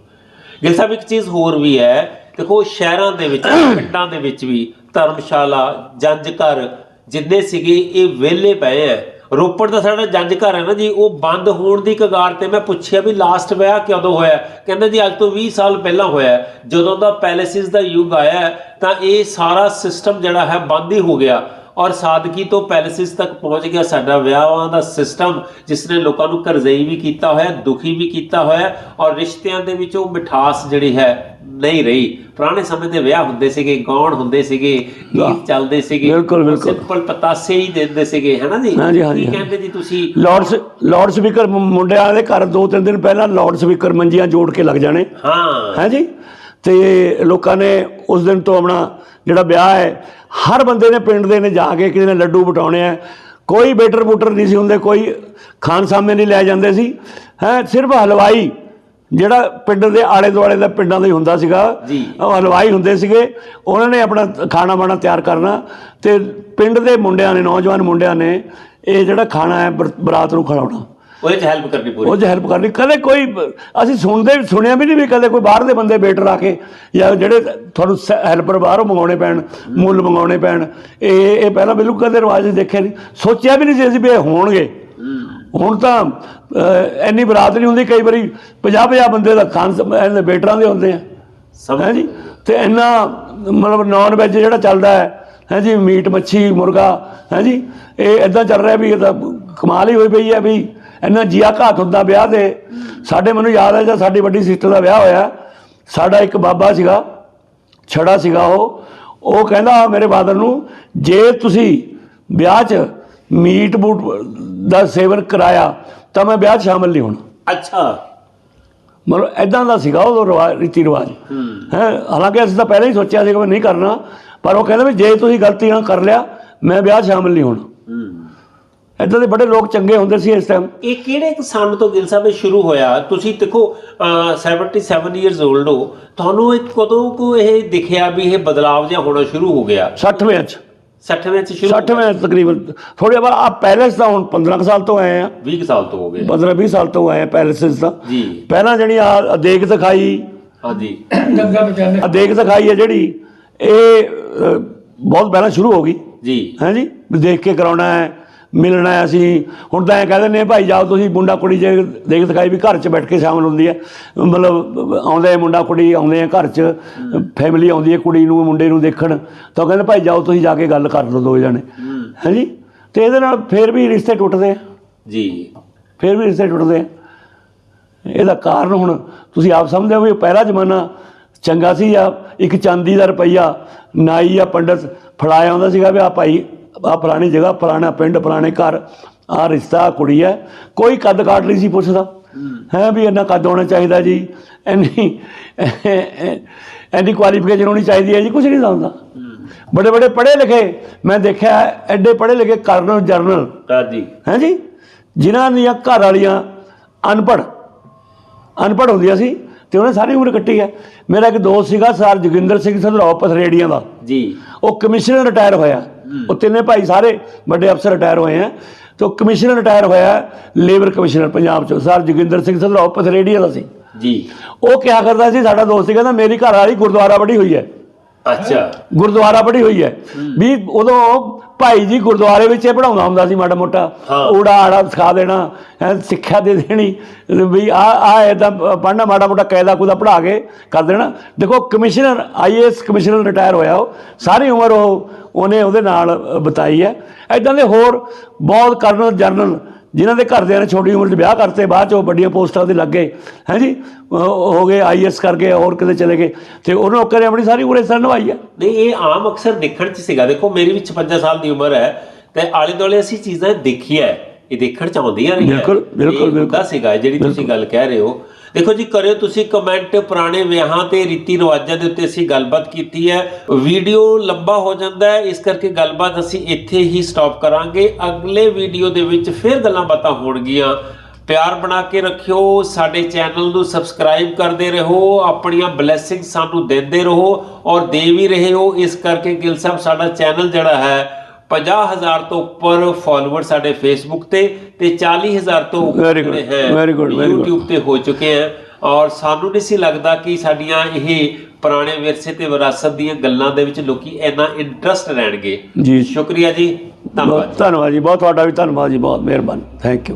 ਗਿਲ ਸਾਹਿਬ ਇੱਕ ਚੀਜ਼ ਹੋਰ ਵੀ ਹੈ ਦੇਖੋ ਸ਼ਹਿਰਾਂ ਦੇ ਵਿੱਚ ਪਿੰਡਾਂ ਦੇ ਵਿੱਚ ਵੀ ਧਰਮਸ਼ਾਲਾ ਜੰਜ ਘਰ ਜਿੰਨੇ ਸੀਗੇ ਇਹ ਵਿਹਲੇ ਪਏ ਐ। ਰੋਪੜ ਦਾ ਸਾਡਾ ਜੰਜ ਘਰ ਹੈ ਨਾ ਜੀ ਉਹ ਬੰਦ ਹੋਣ ਦੀ ਕਗਾਰ ਤੇ ਮੈਂ ਪੁੱਛਿਆ ਵੀ ਲਾਸਟ ਵਿਆਹ ਕਦੋਂ ਹੋਇਆ? ਕਹਿੰਦਾ ਜੀ ਅੱਜ ਤੋਂ 20 ਸਾਲ ਪਹਿਲਾਂ ਹੋਇਆ। ਜਦੋਂ ਦਾ ਪੈਲੇਸਿਸ ਦਾ ਯੁੱਗ ਆਇਆ ਤਾਂ ਇਹ ਸਾਰਾ ਸਿਸਟਮ ਜਿਹੜਾ ਹੈ ਬੰਦ ਹੀ ਹੋ ਗਿਆ। ਔਰ ਸਾਦਗੀ ਤੋਂ ਪੈਲੇਸਿਸ ਤੱਕ ਪਹੁੰਚ ਗਿਆ ਸਾਡਾ ਵਿਆਹਾਂ ਦਾ ਸਿਸਟਮ ਜਿਸ ਨੇ ਲੋਕਾਂ ਨੂੰ ਕਰਜ਼ਈ ਵੀ ਕੀਤਾ ਹੋਇਆ ਦੁਖੀ ਵੀ ਕੀਤਾ ਹੋਇਆ ਔਰ ਰਿਸ਼ਤਿਆਂ ਦੇ ਵਿੱਚ ਉਹ ਮਿਠਾਸ ਜਿਹੜੀ ਹੈ ਨਹੀਂ ਰਹੀ। ਪੁਰਾਣੇ ਸਮੇਂ ਦੇ ਵਿਆਹ ਹੁੰਦੇ ਸੀਗੇ ਗਾਉਣ ਹੁੰਦੇ ਸੀਗੇ ਗੀਤ ਚੱਲਦੇ ਸੀਗੇ ਬਿਲਕੁਲ, ਬਿਲਕੁਲ। ਸਿੰਪਲ ਪਤਾਸੇ ਹੀ ਦਿੰਦੇ ਸੀਗੇ ਹੈਨਾ ਜੀ? ਹਾਂਜੀ, ਹਾਂਜੀ, ਕਹਿੰਦੇ ਜੀ ਤੁਸੀਂ? ਲਾਰਡ ਲਾਰਡ ਸਪੀਕਰ ਮੁੰਡਿਆਂ ਦੇ ਘਰ ਦੋ ਤਿੰਨ ਦਿਨ ਪਹਿਲਾਂ ਲਾਰਡ ਸਪੀਕਰ ਮੰਜੀਆਂ ਜੋੜ ਕੇ ਲੱਗ ਜਾਣੇ। ਹਾਂ। ਹੈ ਜੀ? ਤੇ ਲੋਕਾਂ ਨੇ ਉਸ ਦਿਨ ਤੋਂ ਆਪਣਾ ਜਿਹੜਾ ਵਿਆਹ ਹੈ ਹਰ ਬੰਦੇ ਨੇ ਪਿੰਡ ਦੇ ਨੇ ਜਾ ਕੇ ਕਿਸੇ ਨੇ ਲੱਡੂ ਵਟਾਉਣੇ ਆ। ਕੋਈ ਬੇਟਰ ਬੂਟਰ ਨਹੀਂ ਸੀ ਹੁੰਦੇ ਕੋਈ ਖਾਨ ਸਾਹਮਣੇ ਨਹੀਂ ਲੈ ਜਾਂਦੇ ਸੀ। ਹੈ ਸਿਰਫ ਹਲਵਾਈ ਜਿਹੜਾ ਪਿੰਡ ਦੇ ਆਲੇ ਦੁਆਲੇ ਦਾ ਪਿੰਡਾਂ ਦਾ ਹੀ ਹੁੰਦਾ ਸੀਗਾ। ਉਹ ਹਲਵਾਈ ਹੁੰਦੇ ਸੀਗੇ। ਉਹਨਾਂ ਨੇ ਆਪਣਾ ਖਾਣਾ ਬਾਣਾ ਤਿਆਰ ਕਰਨਾ। ਤੇ ਪਿੰਡ ਦੇ ਮੁੰਡਿਆਂ ਨੇ ਨੌਜਵਾਨ ਮੁੰਡਿਆਂ ਨੇ ਇਹ ਜਿਹੜਾ ਖਾਣਾ ਹੈ ਬਰ- ਬਰਾਤ ਨੂੰ ਖਿਲਾਉਣਾ। ਉਹਦੇ ਚ ਹੈਲਪ ਕਰਨੀ ਪੂਰੀ। ਉਹ 'ਚ ਹੈਲਪ ਕਰਨੀ। ਕਦੇ ਕੋਈ ਅਸੀਂ ਸੁਣਦੇ ਸੁਣਿਆ ਵੀ ਨਹੀਂ ਵੀ ਕਦੇ ਕੋਈ ਬਾਹਰ ਦੇ ਬੰਦੇ ਵੇਟਰ ਆ ਕੇ ਜਾਂ ਜਿਹੜੇ ਤੁਹਾਨੂੰ ਹੈਲਪਰ ਬਾਹਰੋਂ ਮੰਗਾਉਣੇ ਪੈਣ ਮੁੱਲ ਮੰਗਾਉਣੇ ਪੈਣ ਇਹ ਇਹ ਪਹਿਲਾਂ ਬਿਲਕੁਲ ਕਦੇ ਰਿਵਾਜ ਦੇਖਿਆ ਨਹੀਂ ਸੋਚਿਆ ਵੀ ਨਹੀਂ ਸੀ ਅਸੀਂ ਵੀ ਇਹ ਹੋਣਗੇ। ਹੁਣ ਤਾਂ ਅਹ, ਇੰਨੀ ਬਰਾਤ ਨਹੀਂ ਹੁੰਦੀ ਕਈ ਵਾਰੀ 50 50 ਬੰਦੇ ਦਾ ਖਾਨ ਇਹਦੇ ਵੇਟਰਾਂ ਦੇ ਹੁੰਦੇ ਆ। ਸਭ ਹੈ ਜੀ? ਤੇ ਇੰਨਾ ਮਤਲਬ ਨਾਨ ਵੈਜ ਜਿਹੜਾ ਚੱਲਦਾ ਹੈ ਹੈ ਜੀ? ਮੀਟ ਮੱਛੀ ਮੁਰਗਾ ਹੈ ਜੀ? ਇਹ ਇਦਾਂ ਚੱਲ ਰਿਹਾ ਵੀ ਇਹ ਤਾਂ ਕਮਾਲ ਹੀ ਹੋਈ ਪਈ ਹੈ ਵੀ ਇੰਨਾ ਜੀਆ ਘਾਤ ਹੁੰਦਾ ਵਿਆਹ ਦੇ ਸਾਡੇ ਮੈਨੂੰ ਯਾਦ ਹੈ ਜਦ ਸਾਡੀ ਵੱਡੀ ਸਿਸਟਰ ਦਾ ਵਿਆਹ ਹੋਇਆ ਸਾਡਾ ਇੱਕ ਬਾਬਾ ਸੀਗਾ ਛੜਾ ਸੀਗਾ ਉਹ ਉਹ ਕਹਿੰਦਾ ਮੇਰੇ ਫਾਦਰ ਨੂੰ ਜੇ ਤੁਸੀਂ ਵਿਆਹ 'ਚ ਮੀਟ ਬੂਟ ਦਾ ਸੇਵਨ ਕਰਾਇਆ ਤਾਂ ਮੈਂ ਵਿਆਹ 'ਚ ਸ਼ਾਮਲ ਨਹੀਂ ਹੋਣਾ। ਅੱਛਾ। ਮਤਲਬ ਐਦਾਂ ਦਾ ਸੀਗਾ ਉਹ ਰੀਤੀ ਰਿਵਾਜ। ਹੈ। ਹਾਲਾਂਕਿ ਅਸੀਂ ਤਾਂ ਪਹਿਲਾਂ ਹੀ ਸੋਚਿਆ ਸੀ ਕਿ ਮੈਂ ਨਹੀਂ ਕਰਨਾ ਪਰ ਉਹ ਕਹਿੰਦੇ ਵੀ ਜੇ ਤੁਸੀਂ ਗਲਤੀ ਨਾਲ ਕਰ ਲਿਆ ਮੈਂ ਵਿਆਹ ਸ਼ਾਮਲ ਨਹੀਂ ਹੋਣਾ। ਐਦਾਂ ਦੇ ਬੜੇ ਲੋਕ ਚੰਗੇ ਹੁੰਦੇ ਸੀ ਇਸ ਟਾਈਮ ਇਹ ਕਿਹੜੇ ਕੁ ਸਾਲ ਤੋਂ ਗਿਲ ਸਾਹਿਬ ਇਹ ਸ਼ੁਰੂ ਹੋਇਆ? ਤੁਸੀਂ ਦੇਖੋ ਅਹ, 77 ਇਅਰਸ 올ਡ ਹੋ। ਤੁਹਾਨੂੰ ਇਹ ਕਦੋਂ ਕੋ ਇਹ ਦਿਖਿਆ ਵੀ ਇਹ ਬਦਲਾਵ ਜਿਹਾ ਹੋਣਾ ਸ਼ੁਰੂ ਹੋ ਗਿਆ? 60ਵੇਂ 'ਚ। 60ਵੇਂ ਚ ਸ਼ੁਰੂ 60ਵੇਂ ਤਕਰੀਬਨ। ਥੋੜੇ ਬਾਅਦ ਆ ਪੈਲੇਸ ਤਾਂ ਹੁਣ 15 ਕੁ ਸਾਲ ਤੋਂ ਆਏ ਆ। 20 ਕੁ ਸਾਲ ਤੋਂ ਹੋ ਗਏ। 15 20 ਸਾਲ ਤੋਂ ਆਏ ਆ ਪੈਲੇਸਿਸ ਤਾਂ। ਜੀ। ਪਹਿਲਾਂ ਜਿਹੜੀ ਆ ਦੇਖ ਦਿਖਾਈ ਹਾਂਜੀ ਆ ਦੇਖ ਦਿਖਾਈ ਹੈ ਜਿਹੜੀ ਇਹ ਬਹੁਤ ਪਹਿਲਾਂ ਸ਼ੁਰੂ ਹੋ ਗਈ। ਜੀ। ਹੈ ਜੀ? ਵੀ ਦੇਖ ਕੇ ਕਰਾਉਣਾ ਹੈ। ਮਿਲਣਾ ਅਸੀਂ। ਹੁਣ ਤਾਂ ਐ ਕਹਿੰਦੇ ਨੇ ਭਾਈ ਜਾਓ ਤੁਸੀਂ ਮੁੰਡਾ ਕੁੜੀ ਜੇ ਦੇਖ ਦਿਖਾਈ ਵੀ ਘਰ 'ਚ ਬੈਠ ਕੇ ਸ਼ਾਮਲ ਹੁੰਦੀ ਹੈ। ਮਤਲਬ ਆਉਂਦੇ ਮੁੰਡਾ ਕੁੜੀ ਆਉਂਦੇ ਆ ਘਰ 'ਚ ਫੈਮਿਲੀ ਆਉਂਦੀ ਹੈ ਕੁੜੀ ਨੂੰ ਮੁੰਡੇ ਨੂੰ ਦੇਖਣ। ਤਾਂ ਕਹਿੰਦੇ ਭਾਈ ਜਾਓ ਤੁਸੀਂ ਜਾ ਕੇ ਗੱਲ ਕਰ ਲਓ ਦੋ ਜਣੇ। ਹੈ ਜੀ ਤੇ ਇਹਦੇ ਨਾਲ ਫੇਰ ਵੀ ਰਿਸ਼ਤੇ ਟੁੱਟਦੇ ਆ। ਜੀ। ਫੇਰ ਵੀ ਰਿਸ਼ਤੇ ਟੁੱਟਦੇ ਆ। ਇਹਦਾ ਕਾਰਨ ਹੁਣ ਤੁਸੀਂ ਆਪ ਸਮਝਦੇ ਹੋ ਵੀ ਪਹਿਲਾ ਜ਼ਮਾਨਾ ਚੰਗਾ ਸੀ ਜਾਂ ਇੱਕ ਚਾਂਦੀ ਦਾ ਰੁਪਈਆ ਨਾਈ ਜਾਂ ਪੰਡਤ ਫੜਾਇਆ ਹੁੰਦਾ ਸੀਗਾ ਵੀ ਆ ਭਾਈ ਆ ਫਲਾਣੀ ਜਗ੍ਹਾ ਫਲਾਣਾ ਪਿੰਡ ਫਲਾਣੇ ਘਰ ਆ ਰਿਸ਼ਤਾ ਕੁੜੀ ਹੈ। ਕੋਈ ਕੱਦ ਕਾਟ ਨਹੀਂ ਸੀ ਪੁੱਛਦਾ। ਹੈ। ਵੀ ਇੰਨਾ ਕੱਦ ਹੋਣਾ ਚਾਹੀਦਾ ਜੀ। ਇੰਨੀ ਇੰਨੀ ਕੁਆਲੀਫਿਕੇਸ਼ਨ ਹੋਣੀ ਚਾਹੀਦੀ ਹੈ ਜੀ ਕੁਝ ਨਹੀਂ ਸਮਝਦਾ ਬੜੇ ਬੜੇ ਪੜ੍ਹੇ ਲਿਖੇ ਮੈਂ ਦੇਖਿਆ ਐਡੇ ਪੜ੍ਹੇ ਲਿਖੇ ਕਰਨਲ ਜਰਨਲ। ਹਾਂਜੀ ਹੈਂ ਜੀ? ਜਿਨ੍ਹਾਂ ਦੀਆਂ ਘਰ ਵਾਲੀਆਂ ਅਨਪੜ੍ਹ ਅਨਪੜ੍ਹ ਹੁੰਦੀਆਂ ਸੀ ਤੇ ਉਹਨੇ ਸਾਰੀ ਉਮਰ ਕੱਟੀ ਹੈ। ਮੇਰਾ ਇੱਕ ਦੋਸਤ ਸੀਗਾ ਸਰ ਜੋਗਿੰਦਰ ਸਿੰਘ ਸੰਧਰੌ ਪਥਰੇੜੀਆਂ ਦਾ। ਜੀ। ਉਹ ਕਮਿਸ਼ਨਰ ਰਿਟਾਇਰ ਹੋਇਆ। ਉਹ ਤਿੰਨੇ ਭਾਈ ਸਾਰੇ ਵੱਡੇ ਅਫਸਰ ਰਿਟਾਇਰ ਹੋਏ ਆ। ਤੇ ਕਮਿਸ਼ਨਰ ਰਿਟਾਇਰ ਹੋਇਆ ਲੇਬਰ ਕਮਿਸ਼ਨਰ ਪੰਜਾਬ ਚੋਂ। ਸਰ ਜੋਗਿੰਦਰ ਸਿੰਘ ਸੰਧਰੌ ਪਥਰੇੜੀਆਂ ਦਾ ਸੀ। ਜੀ। ਉਹ ਕਿਹਾ ਕਰਦਾ ਸੀ ਸਾਡਾ ਦੋਸਤ ਸੀ ਕਹਿੰਦਾ ਮੇਰੀ ਘਰ ਵਾਲੀ ਗੁਰਦੁਆਰਾ ਬੜੀ ਹੋਈ ਹੈ। ਅੱਛਾ। ਗੁਰਦੁਆਰਾ ਪੜ੍ਹੀ ਹੋਈ ਹੈ। ਵੀ ਉਦੋਂ ਭਾਈ ਜੀ ਗੁਰਦੁਆਰੇ ਵਿੱਚ ਇਹ ਪੜਾਉਂਦਾ ਹੁੰਦਾ ਸੀ ਮਾੜਾ ਮੋਟਾ। ਊੜਾ ਆੜਾ ਸਿਖਾ ਦੇਣਾ ਸਿੱਖਿਆ ਦੇ ਦੇਣੀ। ਵੀ ਆ ਆ ਇਦਾਂ ਪੜ੍ਹਨਾ ਮਾੜਾ ਮੋਟਾ ਕਾਇਦਾ ਕੁਦਾ ਪੜਾ ਕੇ ਕਰ ਦੇਣਾ। ਦੇਖੋ ਕਮਿਸ਼ਨਰ ਆਈਏਐਸ ਕਮਿਸ਼ਨਰ ਰਿਟਾਇਰ ਹੋਇਆ ਉਹ। ਸਾਰੀ ਉਮਰ ਉਹ ਉਹਨੇ ਉਹਦੇ ਨਾਲ ਬਤਾਈ ਹੈ। ਇਦਾਂ ਦੇ ਹੋਰ ਬਹੁਤ ਕਰਨਲ ਜਨਰਲ ਜਿਨ੍ਹਾਂ ਦੇ ਘਰਦਿਆਂ ਨੇ ਛੋਟੀ ਉਮਰ 'ਚ ਵਿਆਹ ਕਰਤੇ ਬਾਅਦ 'ਚ ਉਹ ਵੱਡੀਆਂ ਪੋਸਟਾਂ ਤੇ ਲੱਗ ਗਏ। ਹੈ ਜੀ? ਹੋ ਗਏ ਆਈਐਸ ਕਰਕੇ ਹੋਰ ਕਿਤੇ ਚਲੇ ਗਏ। ਤੇ ਉਹਨਾਂ ਲੋਕਾਂ ਨੇ ਆਪਣੀ ਸਾਰੀ ਉਮਰ ਇਸ ਤਰ੍ਹਾਂ ਨਿਭਾਈ ਹੈ। ਨਹੀਂ ਇਹ ਆਮ ਅਕਸਰ ਦੇਖਣ ਚ ਸੀਗਾ। ਦੇਖੋ ਮੇਰੀ ਵੀ 56 ਸਾਲ ਦੀ ਉਮਰ ਹੈ ਤੇ ਆਲੇ ਦੁਆਲੇ ਅਸੀਂ ਚੀਜ਼ਾਂ ਦੇਖੀਆਂ। ਇਹ ਦੇਖਣ ਚ ਆਉਂਦੀਆਂ ਨਹੀਂ ਬਿਲਕੁਲ, ਬਿਲਕੁਲ, ਬਿਲਕੁਲ। ਸੀਗਾ ਜਿਹੜੀ ਤੁਸੀਂ ਗੱਲ ਕਹਿ ਰਹੇ ਹੋ। ਦੇਖੋ ਜੀ, ਕਰਿਓ ਤੁਸੀਂ ਕਮੈਂਟ ਪੁਰਾਣੇ ਵਿਆਹਾਂ ਤੇ ਰੀਤੀ ਰਿਵਾਜਾਂ ਦੇ ਉੱਤੇ ਅਸੀਂ ਗੱਲਬਾਤ ਕੀਤੀ ਹੈ। ਵੀਡੀਓ ਲੰਬਾ ਹੋ ਜਾਂਦਾ ਹੈ, ਇਸ ਕਰਕੇ ਗੱਲਬਾਤ ਅਸੀਂ ਇੱਥੇ ਹੀ ਸਟਾਪ ਕਰਾਂਗੇ। ਅਗਲੇ ਵੀਡੀਓ ਦੇ ਵਿੱਚ ਫਿਰ ਗੱਲਾਂ ਬਾਤਾਂ ਹੋਣਗੀਆਂ। ਪਿਆਰ ਬਣਾ ਕੇ ਰੱਖਿਓ, ਸਾਡੇ ਚੈਨਲ ਨੂੰ ਸਬਸਕ੍ਰਾਈਬ ਕਰਦੇ ਰਹੋ, ਆਪਣੀਆਂ ਬਲੇਸਿੰਗ ਸਾਨੂੰ ਦਿੰਦੇ ਰਹੋ ਔਰ ਦੇ ਵੀ ਰਹੇ ਹੋ। ਇਸ ਕਰਕੇ ਗਿਲ ਸਾਹਿਬ, ਸਾਡਾ ਚੈਨਲ ਜਿਹੜਾ ਹੈ 50000 ਤੋਂ ਉੱਪਰ ਫਾਲੋਅਰ ਸਾਡੇ ਫੇਸਬੁੱਕ ਤੇ ਤੇ 40000 ਤੋਂ ਉੱਪਰ ਹੈ. YouTube ਤੇ ਹੋ ਚੁੱਕੇ ਹੈ। ਔਰ ਸਾਨੂੰ ਨਹੀਂ ਸੀ ਲੱਗਦਾ ਕਿ ਸਾਡੀਆਂ ਇਹ ਪੁਰਾਣੇ ਵਿਰਸੇ ਤੇ ਵਿਰਾਸਤ ਦੀਆਂ ਗੱਲਾਂ ਦੇ ਵਿੱਚ ਲੋਕੀ ਇੰਨਾ ਇੰਟਰਸਟ ਲੈਣਗੇ ਜੀ। ਸ਼ੁਕਰੀਆ ਜੀ। ਧੰਨਵਾਦ ਧੰਨਵਾਦ ਜੀ ਬਹੁਤ ਤੁਹਾਡਾ ਵੀ ਧੰਨਵਾਦ ਜੀ ਬਹੁਤ ਮਿਹਰਬਾਨੀ। Thank you